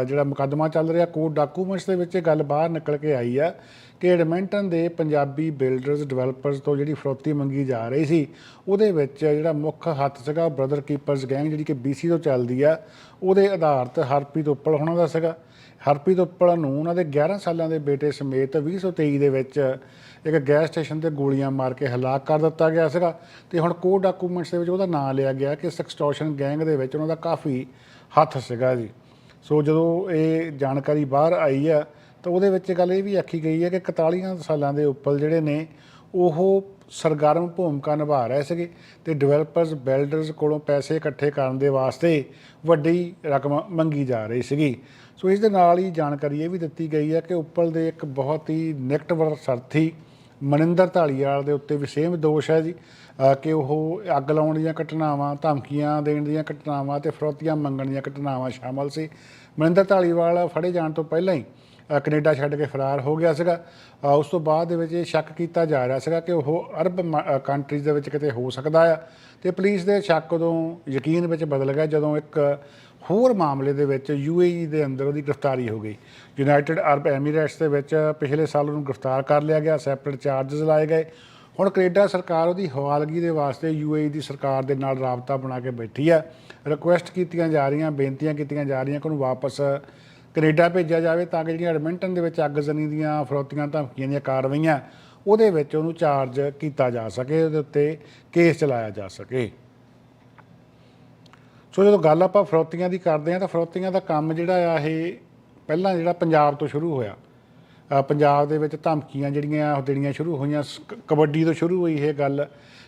ਜਿਹੜਾ ਮੁਕੱਦਮਾ ਚੱਲ ਰਿਹਾ, ਕੋਰਟ ਡਾਕੂਮੈਂਟਸ ਦੇ ਵਿੱਚ ਇਹ ਗੱਲ ਬਾਹਰ ਨਿਕਲ ਕੇ ਆਈ ਆ ਕਿ ਐਡਮਿੰਟਨ ਦੇ ਪੰਜਾਬੀ ਬਿਲਡਰਸ ਡਿਵੈਲਪਰਸ ਤੋਂ ਜਿਹੜੀ ਫਰੋਤੀ ਮੰਗੀ ਜਾ ਰਹੀ ਸੀ, ਉਹਦੇ ਵਿੱਚ ਜਿਹੜਾ ਮੁੱਖ ਹੱਥ ਸੀਗਾ ਬ੍ਰਦਰ ਕੀਪਰਸ ਗੈਂਗ ਜਿਹੜੀ ਕਿ BC ਤੋਂ ਚੱਲਦੀ ਆ, ਉਹਦੇ ਆਧਾਰਤ ਹਰਪ੍ਰੀਤ ਉੱਪਲ ਹੋਣਾ ਦਾ ਸੀਗਾ। ਹਰਪ੍ਰੀਤ ਉੱਪਲ ਨੂੰ ਉਹਨਾਂ ਦੇ 11 ਸਾਲਾਂ ਦੇ ਬੇਟੇ ਸਮੇਤ 2023 ਦੇ ਵਿੱਚ ਇੱਕ ਗੈਸ ਸਟੇਸ਼ਨ ਤੇ ਗੋਲੀਆਂ ਮਾਰ ਕੇ ਹਲਾਕ ਕਰ ਦਿੱਤਾ ਗਿਆ ਸੀਗਾ। ਤੇ ਹੁਣ ਕੋਰਟ ਡਾਕੂਮੈਂਟਸ ਦੇ ਵਿੱਚ ਉਹਦਾ ਨਾਮ ਲਿਆ ਗਿਆ ਕਿ ਸੈਕਸਟੋਰਸ਼ਨ ਗੈਂਗ ਦੇ ਵਿੱਚ ਉਹਨਾਂ ਦਾ ਕਾਫੀ ਹੱਥ ਸੀਗਾ ਜੀ। ਸੋ ਜਦੋਂ ਇਹ ਜਾਣਕਾਰੀ ਬਾਹਰ ਆਈ ਆ, ਤਾਂ ਉਹਦੇ ਵਿੱਚ ਗੱਲ ਇਹ ਵੀ ਆਖੀ ਗਈ ਹੈ ਕਿ 41 ਸਾਲਾਂ ਦੇ ਉੱਪਰ ਜਿਹੜੇ ਨੇ, ਉਹ ਸਰਗਰਮ ਭੂਮਿਕਾ ਨਿਭਾ ਰਹੇ ਸੀਗੇ ਤੇ ਡਿਵੈਲਪਰਸ ਬਿਲਡਰਸ ਕੋਲੋਂ ਪੈਸੇ ਇਕੱਠੇ ਕਰਨ ਦੇ ਵਾਸਤੇ ਵੱਡੀ ਰਕਮ ਮੰਗੀ ਜਾ ਰਹੀ ਸੀਗੀ। ਸੋ ਇਸ ਦੇ ਨਾਲ ਹੀ ਜਾਣਕਾਰੀ ਇਹ ਵੀ ਦਿੱਤੀ ਗਈ ਹੈ ਕਿ ਉੱਪਰ ਦੇ ਇੱਕ ਬਹੁਤ ਹੀ ਨਿਕਟਵਰ ਸਾਥੀ ਮਨਿੰਦਰ ਢਾਲੀਵਾਲ ਦੇ ਉੱਤੇ ਵੀ ਸੇਮ ਦੋਸ਼ ਹੈ ਜੀ। ਕਿ ਉਹ ਅੱਗ ਲਾਉਣ ਦੀਆਂ ਘਟਨਾਵਾਂ, ਧਮਕੀਆਂ ਦੇਣ ਦੀਆਂ ਘਟਨਾਵਾਂ ਤੇ ਫਰੋਤੀਆਂ ਮੰਗਣ ਦੀਆਂ ਘਟਨਾਵਾਂ ਸ਼ਾਮਲ ਸੀ। ਮਨਿੰਦਰ ਢਾਲੀਵਾਲ ਫੜੇ ਜਾਣ ਤੋਂ ਪਹਿਲਾਂ ਹੀ ਅਹ ਕੈਨੇਡਾ ਛੱਡ ਕੇ ਫਰਾਰ ਹੋ ਗਿਆ ਸੀਗਾ। ਉਸ ਤੋਂ ਬਾਅਦ ਦੇ ਵਿੱਚ ਇਹ ਸ਼ੱਕ ਕੀਤਾ ਜਾ ਰਿਹਾ ਸੀਗਾ ਕਿ ਉਹ ਅਰਬ ਕੰਟਰੀਜ਼ ਦੇ ਵਿੱਚ ਕਿਤੇ ਹੋ ਸਕਦਾ ਆ। ਤੇ ਪੁਲਿਸ ਦੇ ਸ਼ੱਕ ਉਦੋਂ ਯਕੀਨ ਵਿੱਚ ਬਦਲ ਗਿਆ ਜਦੋਂ ਇੱਕ ਹੋਰ ਮਾਮਲੇ ਦੇ ਵਿੱਚ ਯੂਏਈ ਦੇ ਅੰਦਰ ਉਹਦੀ ਗ੍ਰਿਫਤਾਰੀ ਹੋ ਗਈ। ਯੂਨਾਈਟਿਡ ਅਰਬ ਐਮੀਰੇਟਸ ਦੇ ਵਿੱਚ ਪਿਛਲੇ ਸਾਲ ਉਹਨੂੰ ਗ੍ਰਿਫਤਾਰ ਕਰ ਲਿਆ ਗਿਆ, ਸੈਪਰੇਟ ਚਾਰजेस ਲਾਏ ਗਏ। ਹੁਣ ਕੈਨੇਡਾ ਸਰਕਾਰ ਉਹਦੀ ਹਵਾਲਗੀ ਦੇ ਵਾਸਤੇ ਯੂਏਈ ਦੀ ਸਰਕਾਰ ਦੇ ਨਾਲ ਰਾਬਤਾ ਬਣਾ ਕੇ ਬੈਠੀ ਆ। ਰਿਕੁਐਸਟ ਕੀਤੀਆਂ ਜਾ ਰਹੀਆਂ, ਬੇਨਤੀਆਂ ਕੀਤੀਆਂ ਜਾ ਰਹੀਆਂ ਕਿ ਉਹਨੂੰ ਵਾਪਸ ਕੈਨੇਡਾ ਭੇਜਿਆ ਜਾਵੇ ਤਾਂ ਕਿ ਜਿਹੜੀਆਂ ਐਡਮਿੰਟਨ ਦੇ ਵਿੱਚ ਅੱਗਜ਼ਨੀ ਦੀਆਂ ਫਰੋਤੀਆਂ, ਧਮਕੀਆਂ ਦੀਆਂ ਕਾਰਵਾਈਆਂ, ਉਹਦੇ ਵਿੱਚ ਉਹਨੂੰ ਚਾਰਜ ਕੀਤਾ ਜਾ ਸਕੇ, ਉਹਦੇ ਉੱਤੇ ਕੇਸ ਚਲਾਇਆ ਜਾ ਸਕੇ। ਸੋ ਜਦੋਂ ਗੱਲ ਆਪਾਂ ਫਰੋਤੀਆਂ ਦੀ ਕਰਦੇ ਆ ਤਾਂ ਫਰੋਤੀਆਂ ਦਾ ਕੰਮ ਜਿਹੜਾ ਆ, ਇਹ ਪਹਿਲਾਂ ਜਿਹੜਾ ਪੰਜਾਬ ਤੋਂ ਸ਼ੁਰੂ ਹੋਇਆ ਪੰਜਾਬ ਦੇ ਵਿੱਚ ਧਮਕੀਆਂ ਜਿਹੜੀਆਂ ਉਹ ਦੇਣੀਆਂ ਸ਼ੁਰੂ ਹੋਈਆਂ। ਸ- ਕਬੱਡੀ ਤੋਂ ਸ਼ੁਰੂ ਹੋਈ ਇਹ ਗੱਲ।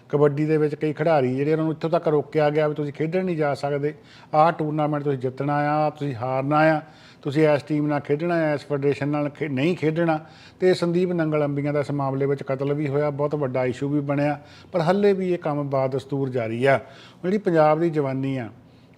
ਕਬੱਡੀ ਦੇ ਵਿੱਚ ਕਈ ਖਿਡਾਰੀ ਜਿਹੜੇ ਉਹਨਾਂ ਨੂੰ ਇੱਥੋਂ ਤੱਕ ਰੋਕਿਆ ਗਿਆ ਵੀ ਤੁਸੀਂ ਖੇਡਣ ਨਹੀਂ ਜਾ ਸਕਦੇ। ਆਹ ਟੂਰਨਾਮੈਂਟ ਤੁਸੀਂ ਜਿੱਤਣਾ ਆ ਤੁਸੀਂ ਹਾਰਨਾ ਆ। ਤੁਸੀਂ ਇਸ ਟੀਮ ਨਾਲ ਖੇਡਣਾ ਆ, ਇਸ ਫੈਡਰੇਸ਼ਨ ਨਾਲ ਖੇ- ਨਹੀਂ ਖੇਡਣਾ। ਤੇ ਸੰਦੀਪ ਨੰਗਲ ਅੰਬੀਆਂ ਦਾ ਇਸ ਮਾਮਲੇ ਵਿੱਚ ਕਤਲ ਵੀ ਹੋਇਆ। ਬਹੁਤ ਵੱਡਾ ਇਸ਼ੂ ਵੀ ਬਣਿਆ। ਪਰ ਹੱਲੇ ਵੀ ਇਹ ਕੰਮ ਬਾਦਸਤੂਰ ਜਾਰੀ ਆ। ਜਿਹੜੀ ਪੰਜਾਬ ਦੀ ਜਵਾਨੀ ਆ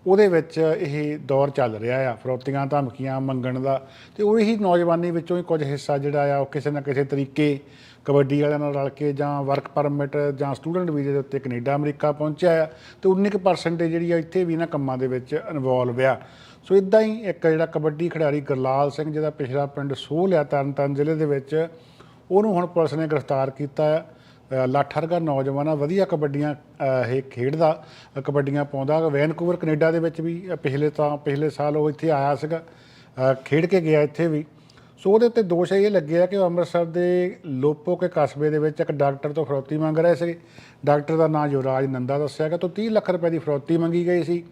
ਉਹਦੇ ਵਿੱਚ ਇਹ ਦੌਰ ਚੱਲ ਰਿਹਾ ਆ, ਫਰੋਤੀਆਂ ਧਮਕੀਆਂ ਮੰਗਣ ਦਾ, ਤੇ ਉਹੀ ਨੌਜਵਾਨੀ ਵਿੱਚੋਂ ਹੀ ਕੁਝ ਹਿੱਸਾ ਜਿਹੜਾ ਆ, ਉਹ ਕਿਸੇ ਨਾ ਕਿਸੇ ਤਰੀਕੇ ਕਬੱਡੀ ਵਾਲਿਆਂ ਨਾਲ ਰਲ ਕੇ ਜਾਂ ਵਰਕ ਪਰਮਿਟ ਜਾਂ ਸਟੂਡੈਂਟ ਵੀਜ਼ੇ ਦੇ ਉੱਤੇ ਕੈਨੇਡਾ, ਅਮਰੀਕਾ ਪਹੁੰਚਿਆ ਆ, ਤੇ 19% ਜਿਹੜੀ ਆ ਇੱਥੇ ਵੀ ਇਹਨਾਂ ਕੰਮਾਂ ਦੇ ਵਿੱਚ ਇਨਵੋਲਵ ਆ। ਸੋ ਇਦਾਂ ਹੀ ਇੱਕ ਜਿਹੜਾ ਕਬੱਡੀ ਖਿਡਾਰੀ ਗੁਰਲਾਲ ਸਿੰਘ, ਜਿਹਦਾ ਪਿਛਲਾ ਪਿੰਡ ਸੋਹ ਆ ਤਰਨਤਾਰਨ ਜ਼ਿਲ੍ਹੇ ਦੇ ਵਿੱਚ, ਉਹਨੂੰ ਹੁਣ ਪੁਲਿਸ ਨੇ ਗ੍ਰਿਫਤਾਰ ਕੀਤਾ ਆ। ਅ, ਲੱਠ ਵਰਗਾ ਨੌਜਵਾਨ ਆ ਵਧੀਆ ਕਬੱਡੀਆਂ ਇਹ ਖੇਡਦਾ ਕਬੱਡੀਆਂ ਪਾਉਂਦਾ। ਵੈਨਕੂਵਰ ਕੈਨੇਡਾ ਦੇ ਵਿੱਚ ਵੀ ਪਿਛਲੇ ਤਾਂ ਪਿਛਲੇ ਸਾਲ ਉਹ ਇੱਥੇ ਆਇਆ ਸੀਗਾ ਖੇਡ ਕੇ ਗਿਆ ਇੱਥੇ ਵੀ। ਸੋ ਉਹਦੇ ਉੱਤੇ ਦੋਸ਼ ਇਹ ਲੱਗਿਆ ਕਿ ਉਹ ਅੰਮ੍ਰਿਤਸਰ ਦੇ ਲੋਪੋ ਕੇ ਕਸਬੇ ਦੇ ਵਿੱਚ ਇੱਕ ਡਾਕਟਰ ਤੋਂ ਫਰੋਤੀ ਮੰਗ ਰਹੇ ਸੀ ਡਾਕਟਰ ਦਾ ਨਾਮ ਯੁਵਰਾਜ ਨੰਦਾ ਦੱਸਿਆ ਗਿਆ ਤੋਂ 30 ਲੱਖ ਰੁਪਏ ਦੀ ਫਰੋਤੀ ਮੰਗੀ ਗਈ ਸੀ।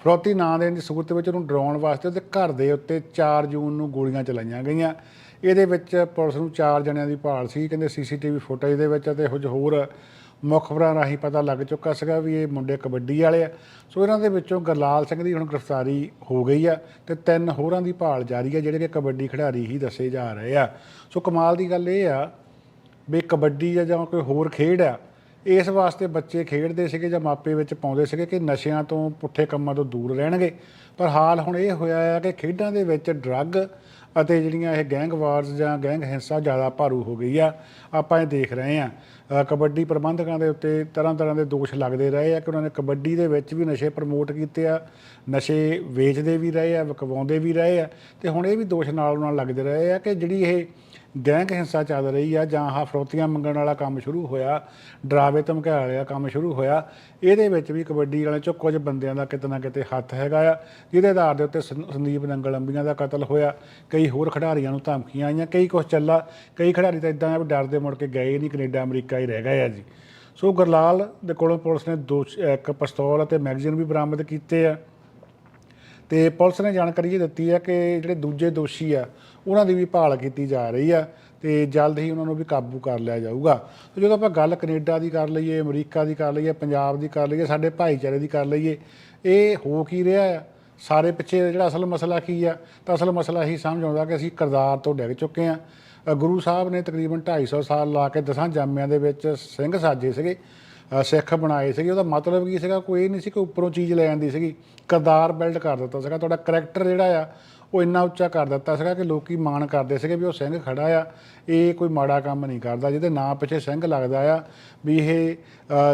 ਫਰੋਤੀ ਨਾ ਦੇਣ ਦੀ ਸੂਰਤ ਵਿੱਚ ਉਹਨੂੰ ਡਰਾਉਣ ਵਾਸਤੇ ਉਹਦੇ ਘਰ ਦੇ ਉੱਤੇ 4 ਜੂਨ ਨੂੰ ਗੋਲੀਆਂ ਚਲਾਈਆਂ ਗਈਆਂ। ਇਹਦੇ ਵਿੱਚ ਪੁਲਿਸ ਨੂੰ ਚਾਰ ਜਣਿਆਂ ਦੀ ਭਾਲ ਸੀ, ਕਹਿੰਦੇ ਸੀਸੀਟੀਵੀ ਫੁਟੇਜ ਦੇ ਵਿੱਚ ਅਤੇ ਕੁਝ ਹੋਰ ਮੁਖਬਰਾਂ ਰਾਹੀਂ ਪਤਾ ਲੱਗ ਚੁੱਕਾ ਸੀਗਾ ਵੀ ਇਹ ਮੁੰਡੇ ਕਬੱਡੀ ਵਾਲੇ ਆ। ਸੋ ਇਹਨਾਂ ਦੇ ਵਿੱਚੋਂ ਗਰਲਾਲ ਸਿੰਘ ਦੀ ਹੁਣ ਗ੍ਰਿਫਤਾਰੀ ਹੋ ਗਈ ਆ ਤੇ ਤਿੰਨ ਹੋਰਾਂ ਦੀ ਭਾਲ ਜਾਰੀ ਆ, ਜਿਹੜੇ ਕਿ ਕਬੱਡੀ ਖਿਡਾਰੀ ਹੀ ਦੱਸੇ ਜਾ ਰਹੇ ਆ। ਸੋ ਕਮਾਲ ਦੀ ਗੱਲ ਇਹ ਆ ਵੀ ਕਬੱਡੀ ਜਾਂ ਜਾਂ ਕੋਈ ਹੋਰ ਖੇਡ ਆ, ਇਸ ਵਾਸਤੇ ਬੱਚੇ ਖੇਡਦੇ ਸੀਗੇ ਜਾਂ ਮਾਪੇ ਵਿੱਚ ਪਾਉਂਦੇ ਸੀਗੇ ਕਿ ਨਸ਼ਿਆਂ ਤੋਂ ਪੁੱਠੇ ਕੰਮਾਂ ਤੋਂ ਦੂਰ ਰਹਿਣਗੇ। ਪਰ ਹਾਲ ਹੁਣ ਇਹ ਹੋਇਆ ਆ ਕਿ ਖੇਡਾਂ ਦੇ ਵਿੱਚ ਡਰੱਗ ਅਤੇ ਜਿਹੜੀਆਂ ਇਹ ਗੈਂਗ ਵਾਰਸ ਜਾਂ ਗੈਂਗ ਹਿੰਸਾ ਜ਼ਿਆਦਾ ਭਾਰੂ ਹੋ ਗਈ ਆ, ਆਪਾਂ ਇਹ ਦੇਖ ਰਹੇ ਆ ਕਬੱਡੀ ਪ੍ਰਬੰਧਕਾਂ ਦੇ ਉੱਤੇ ਤਰ੍ਹਾਂ ਤਰ੍ਹਾਂ ਦੇ ਦੋਸ਼ ਲੱਗਦੇ ਰਹੇ ਆ ਕਿ ਉਹਨਾਂ ਨੇ ਕਬੱਡੀ ਦੇ ਵਿੱਚ ਵੀ ਨਸ਼ੇ ਪ੍ਰਮੋਟ ਕੀਤੇ ਆ, ਨਸ਼ੇ ਵੇਚਦੇ ਵੀ ਰਹੇ ਆ, ਵਿਕਵਾਉਂਦੇ ਵੀ ਰਹੇ ਆ, ਤੇ ਹੁਣ ਇਹ ਵੀ ਦੋਸ਼ ਨਾਲ ਨਾਲ ਲੱਗਦੇ ਰਹੇ ਆ ਕਿ ਜਿਹੜੀ ਇਹ ਗੈਂਗ ਹਿੰਸਾ ਚੱਲ ਰਹੀ ਆ ਜਾਂ ਹਫਰੋਤੀਆਂ ਮੰਗਣ ਵਾਲਾ ਕੰਮ ਸ਼ੁਰੂ ਹੋਇਆ, ਡਰਾਵੇ ਧਮਕਾ ਵਾਲਾ ਕੰਮ ਸ਼ੁਰੂ ਹੋਇਆ, ਇਹਦੇ ਵਿੱਚ ਵੀ ਕਬੱਡੀ ਵਾਲੇ ਚੋਂ ਕੁਝ ਬੰਦਿਆਂ ਦਾ ਕਿਤੇ ਨਾ ਕਿਤੇ ਹੱਥ ਹੈਗਾ ਆ, ਜਿਹਦੇ ਆਧਾਰ ਦੇ ਉੱਤੇ ਸੰ- ਸੰਦੀਪ ਨੰਗਲ ਅੰਬੀਆਂ ਦਾ ਕਤਲ ਹੋਇਆ, ਕਈ ਹੋਰ ਖਿਡਾਰੀਆਂ ਨੂੰ ਧਮਕੀਆਂ ਆਈਆਂ, ਕਈ ਕੁਝ ਚੱਲਾ, ਕਈ ਖਿਡਾਰੀ ਤਾਂ ਇਦਾਂ ਆ ਵੀ ਡਰਦੇ ਮੁੜ ਕੇ ਗਏ ਨਹੀਂ, ਕੈਨੇਡਾ, ਅਮਰੀਕਾ ਹੀ ਰਹਿ ਗਏ ਆ ਜੀ। ਸੋ ਗੁਰਲਾਲ ਦੇ ਕੋਲੋਂ ਪੁਲਿਸ ਨੇ ਦੋ ਇੱਕ ਪਿਸਤੌਲ ਅਤੇ ਮੈਗਜ਼ੀਨ ਵੀ ਬਰਾਮਦ ਕੀਤੇ ਆ। ਤੇ ਪੁਲਿਸ ਨੇ ਜਾਣਕਾਰੀ ਇਹ ਦਿੱਤੀ ਹੈ ਕਿ ਜਿਹੜੇ ਦੂਜੇ ਦੋਸ਼ੀ ਆ ਉਹਨਾਂ ਦੀ ਵੀ ਭਾਲ ਕੀਤੀ ਜਾ ਰਹੀ ਆ ਤੇ ਜਲਦ ਹੀ ਉਹਨਾਂ ਨੂੰ ਵੀ ਕਾਬੂ ਕਰ ਲਿਆ ਜਾਊਗਾ। ਤੇ ਜਦੋਂ ਆਪਾਂ ਗੱਲ ਕੈਨੇਡਾ ਦੀ ਕਰ ਲਈਏ, ਅਮਰੀਕਾ ਦੀ ਕਰ ਲਈਏ, ਪੰਜਾਬ ਦੀ ਕਰ ਲਈਏ, ਸਾਡੇ ਭਾਈਚਾਰੇ ਦੀ ਕਰ ਲਈਏ, ਇਹ ਹੋ ਕੀ ਰਿਹਾ ਆ? ਸਾਰੇ ਪਿੱਛੇ ਜਿਹੜਾ ਅਸਲ ਮਸਲਾ ਕੀ ਆ? ਤਾਂ ਅਸਲ ਮਸਲਾ ਇਹੀ ਸਮਝ ਆਉਂਦਾ ਕਿ ਅਸੀਂ ਕਰਜ਼ਾਰ ਤੋਂ ਡਿੱਗ ਚੁੱਕੇ ਆ। ਗੁਰੂ ਸਾਹਿਬ ਨੇ ਤਕਰੀਬਨ 250 ਸਾਲ ਲਾ ਕੇ ਦਸਾਂ ਜਾਮਿਆਂ ਦੇ ਵਿੱਚ ਸਿੰਘ ਸਾਜੇ ਸੀਗੇ ਸਿੱਖ ਬਣਾਏ ਸੀਗੇ। ਉਹਦਾ ਮਤਲਬ ਕੀ ਸੀਗਾ? ਕੋਈ ਇਹ ਨਹੀਂ ਸੀ ਕਿ ਉੱਪਰੋਂ ਚੀਜ਼ ਲੈ ਆਂਦੀ ਸੀਗੀ। ਕਰਦਾਰ ਬਿਲਡ ਕਰ ਦਿੱਤਾ ਸੀਗਾ। ਤੁਹਾਡਾ ਕਰੈਕਟਰ ਜਿਹੜਾ ਆ ਉਹ ਇੰਨਾ ਉੱਚਾ ਕਰ ਦਿੱਤਾ ਸੀਗਾ ਕਿ ਲੋਕੀ ਮਾਣ ਕਰਦੇ ਸੀਗੇ ਵੀ ਉਹ ਸਿੰਘ ਖੜਾ ਆ। ਇਹ ਕੋਈ ਮਾੜਾ ਕੰਮ ਨਹੀਂ ਕਰਦਾ, ਜਿਹਦੇ ਨਾਂ ਪਿੱਛੇ ਸਿੰਘ ਲੱਗਦਾ ਆ ਵੀ ਇਹ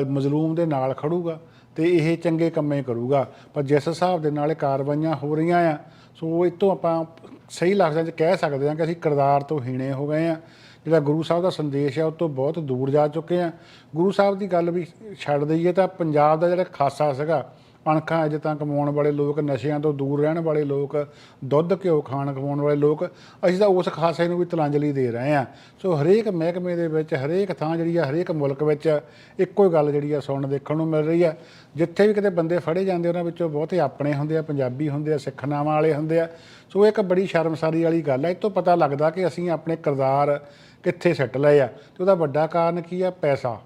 ਮਜ਼ਲੂਮ ਦੇ ਨਾਲ ਖੜੂਗਾ ਤੇ ਇਹ ਚੰਗੇ ਕੰਮੇ ਕਰੂਗਾ। ਪਰ ਜਿਸ ਹਿਸਾਬ ਦੇ ਨਾਲ ਇਹ ਕਾਰਵਾਈਆਂ ਹੋ ਰਹੀਆਂ ਆ, ਸੋ ਇਹ ਤੋਂ ਆਪਾਂ ਸਹੀ ਲਫ਼ਜ਼ਾਂ 'ਚ ਕਹਿ ਸਕਦੇ ਹਾਂ ਕਿ ਅਸੀਂ ਕਰਦਾਰ ਤੋਂ ਹੀਣੇ ਹੋ ਗਏ ਆ। ਜਿਹੜਾ ਗੁਰੂ ਸਾਹਿਬ ਦਾ ਸੰਦੇਸ਼ ਹੈ ਉਹ ਤੋਂ ਬਹੁਤ ਦੂਰ ਜਾ ਚੁੱਕੇ ਆ। ਗੁਰੂ ਸਾਹਿਬ ਦੀ ਗੱਲ ਵੀ ਛੱਡ ਦਈਏ ਤਾਂ ਪੰਜਾਬ ਦਾ ਜਿਹੜਾ ਖਾਸਾ ਸੀਗਾ ਅਣਖਾਂ ਅਜੇ ਤਾਂ ਕਮਾਉਣ ਵਾਲੇ ਲੋਕ, ਨਸ਼ਿਆਂ ਤੋਂ ਦੂਰ ਰਹਿਣ ਵਾਲੇ ਲੋਕ, ਦੁੱਧ, ਘਿਓ ਖਾਣ ਖਵਾਉਣ ਵਾਲੇ ਲੋਕ, ਅਸੀਂ ਤਾਂ ਉਸ ਖਾਸੇ ਨੂੰ ਵੀ ਤਲਾਂਜਲੀ ਦੇ ਰਹੇ ਆ ਸੋ ਹਰੇਕ ਮਹਿਕਮੇ ਦੇ ਵਿੱਚ, ਹਰੇਕ ਥਾਂ ਜਿਹੜੀ ਆ, ਹਰੇਕ ਮੁਲਕ ਵਿੱਚ ਇੱਕੋ ਹੀ ਗੱਲ ਜਿਹੜੀ ਆ ਸੁਣਨ ਦੇਖਣ ਨੂੰ ਮਿਲ ਰਹੀ ਆ। ਜਿੱਥੇ ਵੀ ਕਿਤੇ ਬੰਦੇ ਫੜੇ ਜਾਂਦੇ ਉਹਨਾਂ ਵਿੱਚੋਂ ਬਹੁਤੇ ਆਪਣੇ ਹੁੰਦੇ ਆ, ਪੰਜਾਬੀ ਹੁੰਦੇ ਆ, ਸਿੱਖ ਨਾਵਾਂ ਵਾਲੇ ਹੁੰਦੇ ਆ। ਸੋ ਇਹ ਇੱਕ ਬੜੀ ਸ਼ਰਮਸਾਰੀ ਵਾਲੀ ਗੱਲ ਹੈ ਇਹ ਤੋਂ ਪਤਾ ਲੱਗਦਾ ਕਿ ਅਸੀਂ ਆਪਣੇ ਕਿਰਦਾਰ ਕਿੱਥੇ ਸੱਟ ਲਏ ਆ। ਤੇ ਉਹਦਾ ਵੱਡਾ ਕਾਰਨ ਕੀ ਆ? ਪੈਸਾ।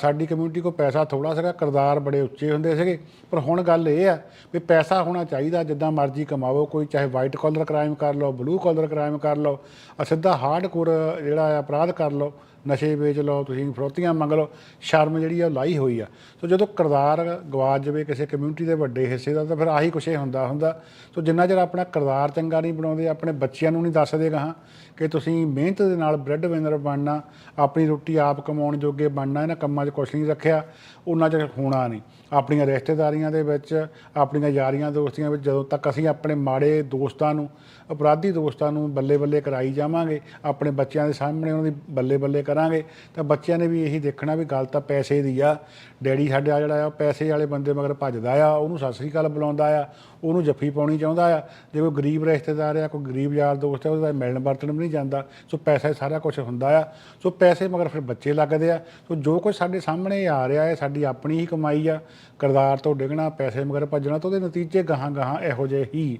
ਸਾਡੀ ਕਮਿਊਨਿਟੀ ਕੋ ਪੈਸਾ ਥੋੜਾ ਸੀਗਾ, ਕਿਰਦਾਰ ਬੜੇ ਉੱਚੇ ਹੁੰਦੇ ਸੀਗੇ। ਪਰ ਹੁਣ ਗੱਲ ਇਹ ਆ ਵੀ ਪੈਸਾ ਹੋਣਾ ਚਾਹੀਦਾ, ਜਿੱਦਾਂ ਮਰਜ਼ੀ ਕਮਾਓ, ਕੋਈ ਚਾਹੇ ਵਾਈਟ ਕਾਲਰ ਕ੍ਰਾਈਮ ਕਰ ਲਓ ਬਲੂ ਕਾਲਰ ਕ੍ਰਾਈਮ ਕਰ ਲਓ ਆ ਹਾਰਡ ਕੋਰ ਜਿਹੜਾ ਆ ਅਪਰਾਧ ਕਰ ਲਓ ਨਸ਼ੇ ਵੇਚ ਲਓ, ਤੁਸੀਂ ਫਰੋਤੀਆਂ ਮੰਗ ਲਓ, ਸ਼ਰਮ ਜਿਹੜੀ ਆ ਉਹ ਲਾਈ ਹੋਈ ਆ। ਸੋ ਜਦੋਂ ਕਿਰਦਾਰ ਗਵਾਚ ਜਾਵੇ ਕਿਸੇ ਕਮਿਊਨਿਟੀ ਦੇ ਵੱਡੇ ਹਿੱਸੇ ਦਾ, ਤਾਂ ਫਿਰ ਆਹੀ ਕੁਛ ਹੀ ਹੁੰਦਾ ਹੁੰਦਾ। ਸੋ ਜਿੰਨਾ ਚਿਰ ਆਪਣਾ ਕਿਰਦਾਰ ਚੰਗਾ ਨਹੀਂ ਬਣਾਉਂਦੇ, ਆਪਣੇ ਬੱਚਿਆਂ ਨੂੰ ਨਹੀਂ ਦੱਸਦੇ ਗਾਹਾਂ ਕਿ ਤੁਸੀਂ ਮਿਹਨਤ ਦੇ ਨਾਲ ਬ੍ਰੈਡ ਵਿਨਰ ਬਣਨਾ, ਆਪਣੀ ਰੋਟੀ ਆਪ ਕਮਾਉਣ ਜੋਗੇ ਬਣਨਾ, ਇਹਨਾਂ ਕੰਮਾਂ 'ਚ ਕੁਛ ਨਹੀਂ ਰੱਖਿਆ, ਉਹਨਾਂ 'ਚ ਹੋਣਾ ਨਹੀਂ। ਆਪਣੀਆਂ ਰਿਸ਼ਤੇਦਾਰੀਆਂ ਦੇ ਵਿੱਚ, ਆਪਣੀਆਂ ਯਾਰੀਆਂ ਦੋਸਤੀਆਂ ਵਿੱਚ ਜਦੋਂ ਤੱਕ ਅਸੀਂ ਆਪਣੇ ਮਾੜੇ ਦੋਸਤਾਂ ਨੂੰ ਅਪਰਾਧੀ ਦੋਸਤਾਂ ਨੂੰ ਬੱਲੇ ਬੱਲੇ ਕਰਾਈ ਜਾਵਾਂਗੇ, ਆਪਣੇ ਬੱਚਿਆਂ ਦੇ ਸਾਹਮਣੇ ਉਹਨਾਂ ਦੀ ਬੱਲੇ ਬੱਲੇ ਕਰਾਂਗੇ, ਤਾਂ ਬੱਚਿਆਂ ਨੇ ਵੀ ਇਹੀ ਦੇਖਣਾ ਵੀ ਗੱਲ ਤਾਂ ਪੈਸੇ ਦੀ ਆ। ਡੈਡੀ ਸਾਡਾ ਜਿਹੜਾ ਆ, ਉਹ ਪੈਸੇ ਵਾਲੇ ਬੰਦੇ ਮਗਰ ਭੱਜਦਾ ਆ, ਉਹਨੂੰ ਸਤਿ ਸ੍ਰੀ ਅਕਾਲ ਬੁਲਾਉਂਦਾ ਆ, ਉਹਨੂੰ ਜੱਫੀ ਪਾਉਣੀ ਚਾਹੁੰਦਾ ਆ। ਜੇ ਕੋਈ ਗਰੀਬ ਰਿਸ਼ਤੇਦਾਰ ਆ, ਕੋਈ ਗਰੀਬ ਯਾਰ ਦੋਸਤ ਆ, ਉਹਦਾ ਮਿਲਣ ਵਰਤਣ ਵੀ ਨਹੀਂ ਜਾਂਦਾ, ਸੋ ਪੈਸਾ ਸਾਰਾ ਕੁਝ ਹੁੰਦਾ ਆ। ਸੋ ਪੈਸੇ ਮਗਰ ਫਿਰ ਬੱਚੇ ਲੱਗਦੇ ਆ। ਸੋ ਜੋ ਕੁਝ ਸਾਡੇ ਸਾਹਮਣੇ ਆ ਰਿਹਾ ਹੈ ਸਾਡੀ ਆਪਣੀ ਹੀ ਕਮਾਈ ਆ। ਕਿਰਦਾਰ ਤੋਂ ਡਿੱਗਣਾ, ਪੈਸੇ ਮਗਰ ਭੱਜਣਾ, ਤਾਂ ਉਹਦੇ ਨਤੀਜੇ ਗਾਹਾਂ ਗਾਹਾਂ ਇਹੋ ਜਿਹੇ ਹੀ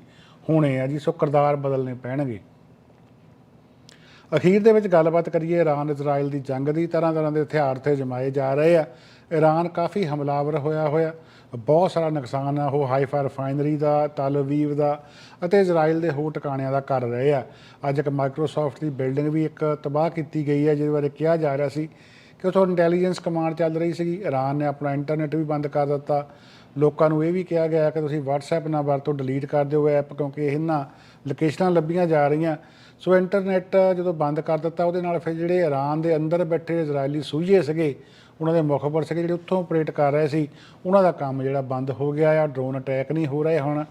ਹੋਣੇ ਆ ਜੀ, ਸੋ ਕਿਰਦਾਰ ਬਦਲਨੇ ਪੈਣਗੇ। ਅਖੀਰ ਦੇ ਵਿੱਚ ਗੱਲਬਾਤ ਕਰੀਏ ਈਰਾਨ ਇਜ਼ਰਾਈਲ ਦੀ ਜੰਗ ਦੀ, ਤਰ੍ਹਾਂ ਤਰ੍ਹਾਂ ਦੇ ਹਥਿਆਰ ਤੇ ਜਮਾਏ ਜਾ ਰਹੇ ਆ। ਈਰਾਨ ਕਾਫੀ ਹਮਲਾਵਰ ਹੋਇਆ ਹੋਇਆ, ਬਹੁਤ ਸਾਰਾ ਨੁਕਸਾਨ ਆ, ਉਹ ਹਾਈਫਾ ਰਿਫਾਈਨਰੀ ਦਾ, ਤਲ ਦਾ, ਅਤੇ ਇਜ਼ਰਾਈਲ ਦੇ ਹੋਰ ਟਿਕਾਣਿਆਂ ਦਾ ਕਰ ਰਹੇ ਆ। ਅੱਜ ਇੱਕ ਮਾਈਕਰੋਸਾਫਟ ਦੀ ਬਿਲਡਿੰਗ ਵੀ ਇੱਕ ਤਬਾਹ ਕੀਤੀ ਗਈ ਹੈ ਜਿਹਦੇ ਬਾਰੇ ਕਿਹਾ ਜਾ ਰਿਹਾ ਸੀ ਕਿ ਉੱਥੋਂ ਇੰਟੈਲੀਜੈਂਸ ਕਮਾਂਡ ਚੱਲ ਰਹੀ ਸੀਗੀ। ਈਰਾਨ ਨੇ ਆਪਣਾ ਇੰਟਰਨੈਟ ਵੀ ਬੰਦ ਕਰ ਦਿੱਤਾ। ਲੋਕਾਂ ਨੂੰ ਇਹ ਵੀ ਕਿਹਾ ਗਿਆ ਕਿ ਤੁਸੀਂ WhatsApp ਨਾ ਵਰਤੋਂ ਡਿਲੀਟ ਕਰ ਦਿਓ ਐਪ ਕਿਉਂਕਿ ਇਹਨਾਂ ਲੋਕੇਸ਼ਨਾਂ ਲੱਭੀਆਂ ਜਾ ਰਹੀਆਂ। ਸੋ ਇੰਟਰਨੈਟ ਜਦੋਂ ਬੰਦ ਕਰ ਦਿੱਤਾ, ਉਹਦੇ ਨਾਲ ਫਿਰ ਜਿਹੜੇ ਈਰਾਨ ਦੇ ਅੰਦਰ ਬੈਠੇ ਇਜ਼ਰਾਈਲੀ ਸੂਝੇ ਸੀਗੇ, ਉਹਨਾਂ ਦੇ ਮੁਖਬਰ ਸੀਗੇ, ਜਿਹੜੇ ਉੱਥੋਂ ਆਪਰੇਟ ਕਰ ਰਹੇ ਸੀ, ਉਹਨਾਂ ਦਾ ਕੰਮ ਜਿਹੜਾ ਬੰਦ ਹੋ ਗਿਆ ਆ ਡਰੋਨ ਅਟੈਕ ਨਹੀਂ ਹੋ ਰਹੇ ਹੁਣ।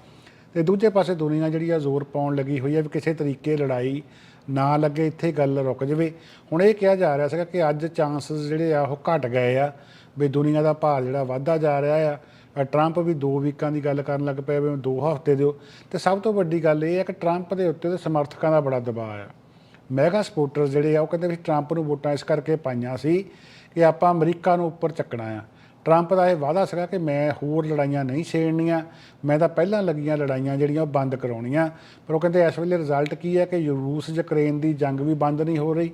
ਤੇ ਦੂਜੇ ਪਾਸੇ ਦੁਨੀਆ ਜਿਹੜੀ ਆ, ਜ਼ੋਰ ਪਾਉਣ ਲੱਗੀ ਹੋਈ ਹੈ ਵੀ ਕਿਸੇ ਤਰੀਕੇ ਲੜਾਈ ਨਾ ਲੱਗੇ, ਇੱਥੇ ਗੱਲ ਰੁਕ ਜਾਵੇ। ਹੁਣ ਇਹ ਕਿਹਾ ਜਾ ਰਿਹਾ ਸੀਗਾ ਕਿ ਅੱਜ ਚਾਂਸਸ ਜਿਹੜੇ ਆ, ਉਹ ਘਟ ਗਏ ਆ, ਵੀ ਦੁਨੀਆ ਦਾ ਭਾਰ ਜਿਹੜਾ ਵੱਧਦਾ ਜਾ ਰਿਹਾ ਆ। ਟਰੰਪ ਵੀ 2 ਵੀਕਾਂ ਦੀ ਗੱਲ ਕਰਨ ਲੱਗ ਪਿਆ ਵੀ 2 ਹਫ਼ਤੇ ਦਿਓ। ਤੇ ਸਭ ਤੋਂ ਵੱਡੀ ਗੱਲ ਇਹ ਹੈ ਕਿ ਟਰੰਪ ਦੇ ਉੱਤੇ ਉਹਦੇ ਸਮਰਥਕਾਂ ਦਾ ਬੜਾ ਦਬਾਅ ਆ। ਮੈਗਾ ਸਪੋਰਟਰਸ ਜਿਹੜੇ ਆ, ਉਹ ਕਹਿੰਦੇ ਵੀ ਟਰੰਪ ਨੂੰ ਵੋਟਾਂ ਇਸ ਕਰਕੇ ਪਾਈਆਂ ਸੀ ਕਿ ਆਪਾਂ ਅਮਰੀਕਾ ਨੂੰ ਉੱਪਰ ਚੱਕਣਾ ਆ। ਟਰੰਪ ਦਾ ਇਹ ਵਾਅਦਾ ਸੀਗਾ ਕਿ ਮੈਂ ਹੋਰ ਲੜਾਈਆਂ ਨਹੀਂ ਛੇੜਨੀਆਂ, ਮੈਂ ਤਾਂ ਪਹਿਲਾਂ ਲੱਗੀਆਂ ਲੜਾਈਆਂ ਜਿਹੜੀਆਂ ਉਹ ਬੰਦ ਕਰਾਉਣੀਆਂ। ਪਰ ਉਹ ਕਹਿੰਦੇ ਇਸ ਵੇਲੇ ਰਿਜ਼ਲਟ ਕੀ ਹੈ ਕਿ ਰੂਸ, ਯੂਕਰੇਨ ਦੀ ਜੰਗ ਵੀ ਬੰਦ ਨਹੀਂ ਹੋ ਰਹੀ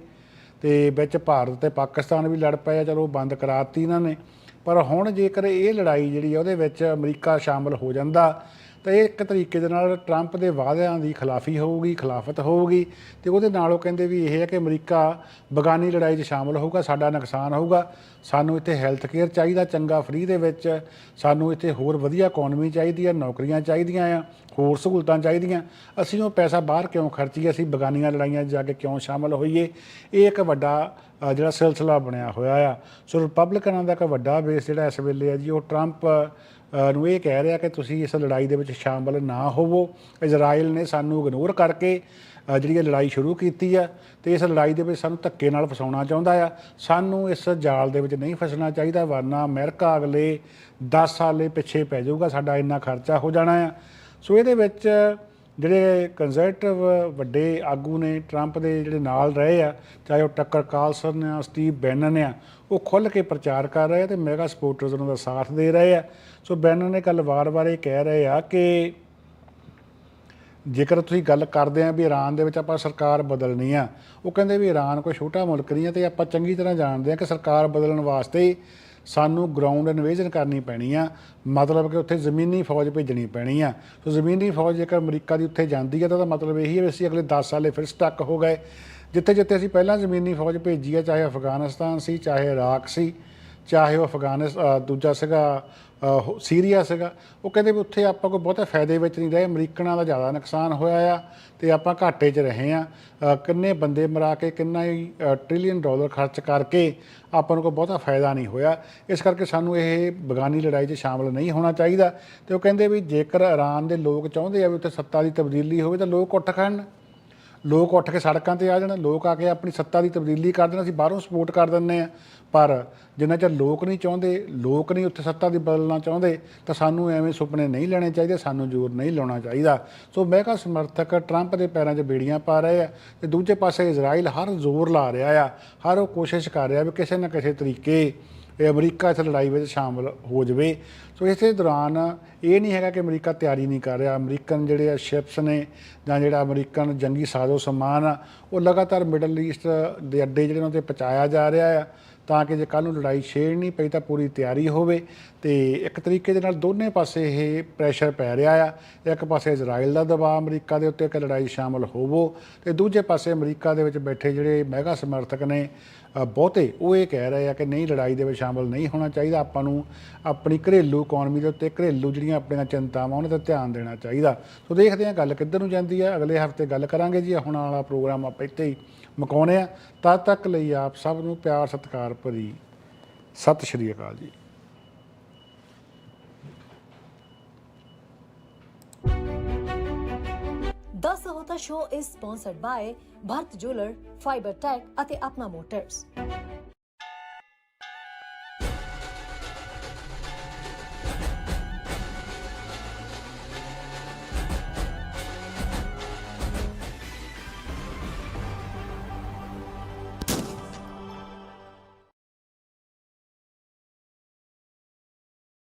ਤੇ ਵਿੱਚ ਭਾਰਤ ਤੇ ਪਾਕਿਸਤਾਨ ਵੀ ਲੜ ਪਏ ਆ, ਚਲੋ ਬੰਦ ਕਰਾਤੀ ਇਹਨਾਂ ਨੇ। ਪਰ ਹੁਣ ਜੇਕਰ ਇਹ ਲੜਾਈ ਜਿਹੜੀ ਆ ਉਹਦੇ ਵਿੱਚ ਅਮਰੀਕਾ ਸ਼ਾਮਲ ਹੋ ਜਾਂਦਾ, ਤਾਂ ਇਹ ਇੱਕ ਤਰੀਕੇ ਦੇ ਨਾਲ ਟਰੰਪ ਦੇ ਵਾਅਦਿਆਂ ਦੀ ਖਿਲਾਫੀ ਹੋਊਗੀ, ਖਿਲਾਫਤ ਹੋਊਗੀ ਤੇ ਉਹਦੇ ਨਾਲ ਉਹ ਕਹਿੰਦੇ ਵੀ ਇਹ ਹੈ ਕਿ ਅਮਰੀਕਾ ਬਗਾਨੀ ਲੜਾਈ 'ਚ ਸ਼ਾਮਲ ਹੋਊਗਾ, ਸਾਡਾ ਨੁਕਸਾਨ ਹੋਊਗਾ। ਸਾਨੂੰ ਇੱਥੇ ਹੈਲਥ ਕੇਅਰ ਚਾਹੀਦਾ ਚੰਗਾ ਫ੍ਰੀ ਦੇ ਵਿੱਚ, ਸਾਨੂੰ ਇੱਥੇ ਹੋਰ ਵਧੀਆ ਇਕਨੋਮੀ ਚਾਹੀਦੀ ਹੈ ਨੌਕਰੀਆਂ ਚਾਹੀਦੀਆਂ ਆ, ਹੋਰ ਸਹੂਲਤਾਂ ਚਾਹੀਦੀਆਂ। ਅਸੀਂ ਉਹ ਪੈਸਾ ਬਾਹਰ ਕਿਉਂ ਖਰਚੀਏ? ਅਸੀਂ ਬਗਾਨੀਆਂ ਲੜਾਈਆਂ 'ਚ ਜਾ ਕੇ ਕਿਉਂ ਸ਼ਾਮਲ ਹੋਈਏ? ਇਹ ਇੱਕ ਵੱਡਾ ਜਿਹੜਾ ਸਿਲਸਿਲਾ ਬਣਿਆ ਹੋਇਆ ਆ। ਸੋ ਰਿਪਬਲਿਕਨਾਂ ਦਾ ਇੱਕ ਵੱਡਾ ਬੇਸ ਜਿਹੜਾ ਇਸ ਵੇਲੇ ਹੈ ਜੀ, ਉਹ ਟਰੰਪ ਨੂੰ ਇਹ ਕਹਿ ਰਿਹਾ ਕਿ ਤੁਸੀਂ ਇਸ ਲੜਾਈ ਦੇ ਵਿੱਚ ਸ਼ਾਮਲ ਨਾ ਹੋਵੋ। ਇਜ਼ਰਾਈਲ ਨੇ ਸਾਨੂੰ ਇਗਨੋਰ ਕਰਕੇ ਜਿਹੜੀ ਇਹ ਲੜਾਈ ਸ਼ੁਰੂ ਕੀਤੀ ਆ ਤੇ ਇਸ ਲੜਾਈ ਦੇ ਵਿੱਚ ਸਾਨੂੰ ਧੱਕੇ ਨਾਲ ਫਸਾਉਣਾ ਚਾਹੁੰਦਾ ਆ। ਸਾਨੂੰ ਇਸ ਜਾਲ ਦੇ ਵਿੱਚ ਨਹੀਂ ਫਸਣਾ ਚਾਹੀਦਾ, ਵਰਨਾ ਅਮਰੀਕਾ ਅਗਲੇ 10 ਸਾਲੇ ਪਿੱਛੇ ਪੈ ਜਾਊਗਾ, ਸਾਡਾ ਇੰਨਾ ਖਰਚਾ ਹੋ ਜਾਣਾ ਆ। ਸੋ ਇਹਦੇ ਵਿੱਚ ਜਿਹੜੇ ਕੰਜ਼ਰਵੇਟਿਵ ਵੱਡੇ ਆਗੂ ਨੇ ਟਰੰਪ ਦੇ ਜਿਹੜੇ ਨਾਲ ਰਹੇ ਆ, ਚਾਹੇ ਉਹ ਟੱਕਰ ਕਾਲਸਨ ਆ ਸਟੀਵ ਬੈਨਨ ਆ, ਉਹ ਖੁੱਲ੍ਹ ਕੇ ਪ੍ਰਚਾਰ ਕਰ ਰਹੇ ਆ ਤੇ ਮੈਗਾ ਸਪੋਰਟਰਸ ਉਹਨਾਂ ਦਾ ਸਾਥ ਦੇ ਰਹੇ ਆ। ਸੋ ਬੈਨਨ ਨੇ ਕੱਲ ਵਾਰ-ਵਾਰ ਇਹ ਕਹਿ ਰਹੇ ਆ ਕਿ ਜੇਕਰ ਤੁਸੀਂ ਗੱਲ ਕਰਦੇ ਆ ਵੀ ਈਰਾਨ ਦੇ ਵਿੱਚ ਆਪਾਂ ਸਰਕਾਰ ਬਦਲਣੀ ਆ, ਉਹ ਕਹਿੰਦੇ ਵੀ ਈਰਾਨ ਕੋਈ ਛੋਟਾ ਮੁਲਕ ਨਹੀਂ ਆ ਤੇ ਆਪਾਂ ਚੰਗੀ ਤਰ੍ਹਾਂ ਜਾਣਦੇ ਆ ਕਿ ਸਰਕਾਰ ਬਦਲਣ ਵਾਸਤੇ ਸਾਨੂੰ ਗਰਾਊਂਡ ਇਨਵੇਜਨ ਕਰਨੀ ਪੈਣੀ ਆ। ਮਤਲਬ ਕਿ ਉੱਥੇ ਜ਼ਮੀਨੀ ਫੌਜ ਭੇਜਣੀ ਪੈਣੀ ਆ। ਸੋ ਜ਼ਮੀਨੀ ਫੌਜ ਜੇਕਰ ਅਮਰੀਕਾ ਦੀ ਉੱਥੇ ਜਾਂਦੀ ਹੈ ਤਾਂ ਉਹਦਾ ਮਤਲਬ ਇਹੀ ਹੈ ਵੀ ਅਸੀਂ ਅਗਲੇ 10 ਸਾਲੇ ਫਿਰ ਸਟਕ ਹੋ ਗਏ। ਜਿੱਥੇ ਜਿੱਥੇ ਅਸੀਂ ਪਹਿਲਾਂ ਜ਼ਮੀਨੀ ਫੌਜ ਭੇਜੀ ਆ, ਚਾਹੇ ਅਫਗਾਨਿਸਤਾਨ ਸੀ, ਚਾਹੇ ਇਰਾਕ ਸੀ, ਚਾਹੇ ਉਹ ਅਫਗਾਨਿਸਤਾਨ ਦੂਜਾ ਸੀਗਾ ਸੀਰੀਆ ਸੀਗਾ ਉਹ ਕਹਿੰਦੇ ਵੀ ਉੱਥੇ ਆਪਾਂ ਕੋਈ ਬਹੁਤੇ ਫਾਇਦੇ ਵਿੱਚ ਨਹੀਂ ਰਹੇ, ਅਮਰੀਕਨਾਂ ਦਾ ਜ਼ਿਆਦਾ ਨੁਕਸਾਨ ਹੋਇਆ ਆ ਤੇ ਆਪਾਂ ਘਾਟੇ 'ਚ ਰਹੇ ਆ। ਕਿੰਨੇ ਬੰਦੇ ਮਰਾ ਕੇ, ਕਿੰਨਾ ਹੀ ਟ੍ਰਿਲੀਅਨ ਡਾਲਰ ਖਰਚ ਕਰਕੇ ਆਪਾਂ ਨੂੰ ਕੋਈ ਬਹੁਤਾ ਫਾਇਦਾ ਨਹੀਂ ਹੋਇਆ। ਇਸ ਕਰਕੇ ਸਾਨੂੰ ਇਹ ਬਗਾਨੀ ਲੜਾਈ 'ਚ ਸ਼ਾਮਲ ਨਹੀਂ ਹੋਣਾ ਚਾਹੀਦਾ। ਤੇ ਉਹ ਕਹਿੰਦੇ ਵੀ ਜੇਕਰ ਇਰਾਨ ਦੇ ਲੋਕ ਚਾਹੁੰਦੇ ਆ ਵੀ ਉੱਥੇ ਸੱਤਾ ਦੀ ਤਬਦੀਲੀ ਹੋਵੇ ਤਾਂ ਲੋਕ ਉੱਠ ਖੜਨ ਲੋਕ ਉੱਠ ਕੇ ਸੜਕਾਂ ਤੇ ਆ ਜਾਣ, ਲੋਕ ਆ ਕੇ ਆਪਣੀ ਸੱਤਾ ਦੀ ਤਬਦੀਲੀ ਕਰ ਦੇਣ, ਅਸੀਂ ਬਾਹਰੋਂ ਸਪੋਰਟ ਕਰ ਦਿੰਨੇ ਆ ਪਰ ਜਿੰਨਾ ਚਿਰ ਲੋਕ ਨਹੀਂ ਚਾਹੁੰਦੇ, ਲੋਕ ਨਹੀਂ ਉੱਥੇ ਸੱਤਾ ਦੀ ਬਦਲਣਾ ਚਾਹੁੰਦੇ, ਤਾਂ ਸਾਨੂੰ ਐਵੇਂ ਸੁਪਨੇ ਨਹੀਂ ਲੈਣੇ ਚਾਹੀਦੇ, ਸਾਨੂੰ ਜ਼ੋਰ ਨਹੀਂ ਲਾਉਣਾ ਚਾਹੀਦਾ। ਸੋ ਮਹਿਕਾ ਸਮਰਥਕ ਟਰੰਪ ਦੇ ਪੈਰਾਂ 'ਚ ਬੇੜੀਆਂ ਪਾ ਰਹੇ ਆ ਤੇ ਦੂਜੇ ਪਾਸੇ ਇਜ਼ਰਾਈਲ ਹਰ ਜ਼ੋਰ ਲਾ ਰਿਹਾ ਆ, ਹਰ ਉਹ ਕੋਸ਼ਿਸ਼ ਕਰ ਰਿਹਾ ਵੀ ਕਿਸੇ ਨਾ ਕਿਸੇ ਤਰੀਕੇ ਇਹ ਅਮਰੀਕਾ ਇਸ ਲੜਾਈ ਵਿੱਚ ਸ਼ਾਮਲ ਹੋ ਜਾਵੇ। ਸੋ ਇਸੇ ਦੌਰਾਨ ਇਹ ਨਹੀਂ ਹੈਗਾ ਕਿ ਅਮਰੀਕਾ ਤਿਆਰੀ ਨਹੀਂ ਕਰ ਰਿਹਾ। ਅਮਰੀਕਨ ਜਿਹੜੇ ਆ ਸ਼ਿਪਸ ਨੇ ਜਾਂ ਜਿਹੜਾ ਅਮਰੀਕਨ ਜੰਗੀ ਸਾਜ਼ੋ ਸਮਾਨ ਆ, ਉਹ ਲਗਾਤਾਰ ਮਿਡਲ ਈਸਟ ਦੇ ਅੱਡੇ ਜਿਹੜੇ ਉਹਨਾਂ ਤੇ ਪਹੁੰਚਾਇਆ ਜਾ ਰਿਹਾ ਆ। ਤਾਂ ਕਿ ਜੇ ਕੱਲ ਨੂੰ ਲੜਾਈ ਛੇੜ ਨਹੀਂ ਪਈ ਤਾਂ ਪੂਰੀ ਤਿਆਰੀ ਹੋਵੇ ਤੇ ਇੱਕ ਤਰੀਕੇ ਦੇ ਨਾਲ ਦੋਨੇ ਪਾਸੇ ਇਹ ਪ੍ਰੈਸ਼ਰ ਪੈ ਰਿਹਾ ਆ। ਇੱਕ ਪਾਸੇ ਇਜ਼ਰਾਈਲ ਦਾ ਦਬਾਅ ਅਮਰੀਕਾ ਦੇ ਉੱਤੇ ਕਿ ਲੜਾਈ ਸ਼ਾਮਲ ਹੋਵੋ ਤੇ ਦੂਜੇ ਪਾਸੇ ਅਮਰੀਕਾ ਦੇ ਵਿੱਚ ਬੈਠੇ ਜਿਹੜੇ ਮੈਗਾ ਸਮਰਥਕ ਨੇ ਬਹੁਤੇ ਉਹ ਇਹ ਕਹਿ ਰਹੇ ਆ ਕਿ ਨਹੀਂ, ਲੜਾਈ ਦੇ ਵਿੱਚ ਸ਼ਾਮਲ ਨਹੀਂ ਹੋਣਾ ਚਾਹੀਦਾ। ਆਪਾਂ ਨੂੰ ਆਪਣੀ ਘਰੇਲੂ ਇਕਨੋਮੀ ਦੇ ਉੱਤੇ ਘਰੇਲੂ ਜਿਹੜੀਆਂ ਆਪਣੀਆਂ ਚਿੰਤਾਵਾਂ, ਉਹਨਾਂ ਤੇ ਧਿਆਨ ਦੇਣਾ ਚਾਹੀਦਾ। ਸੋ ਦੇਖਦੇ ਹਾਂ ਗੱਲ ਕਿੱਧਰ ਨੂੰ ਜਾਂਦੀ ਹੈ ਅਗਲੇ ਹਫ਼ਤੇ ਗੱਲ ਕਰਾਂਗੇ ਜੀ। ਹੁਣ ਵਾਲਾ ਪ੍ਰੋਗਰਾਮ ਆਪਾਂ ਇੱਥੇ ਹੀ ਮੁਕਾਉਣੇ ਆ। ਤਦ ਤੱਕ ਲਈ ਆਪ ਸਭ ਨੂੰ ਪਿਆਰ, ਸਤਿਕਾਰ ਭਰੀ ਸਤਿ ਸ਼੍ਰੀ ਅਕਾਲ ਜੀ। ਦਾ ਸਹੋਤਾ ਸ਼ੋ ਇਸ sponsored by Bharat jeweller Fiber Tech ਅਤੇ ਆਪਣਾ ਮੋਟਰਸ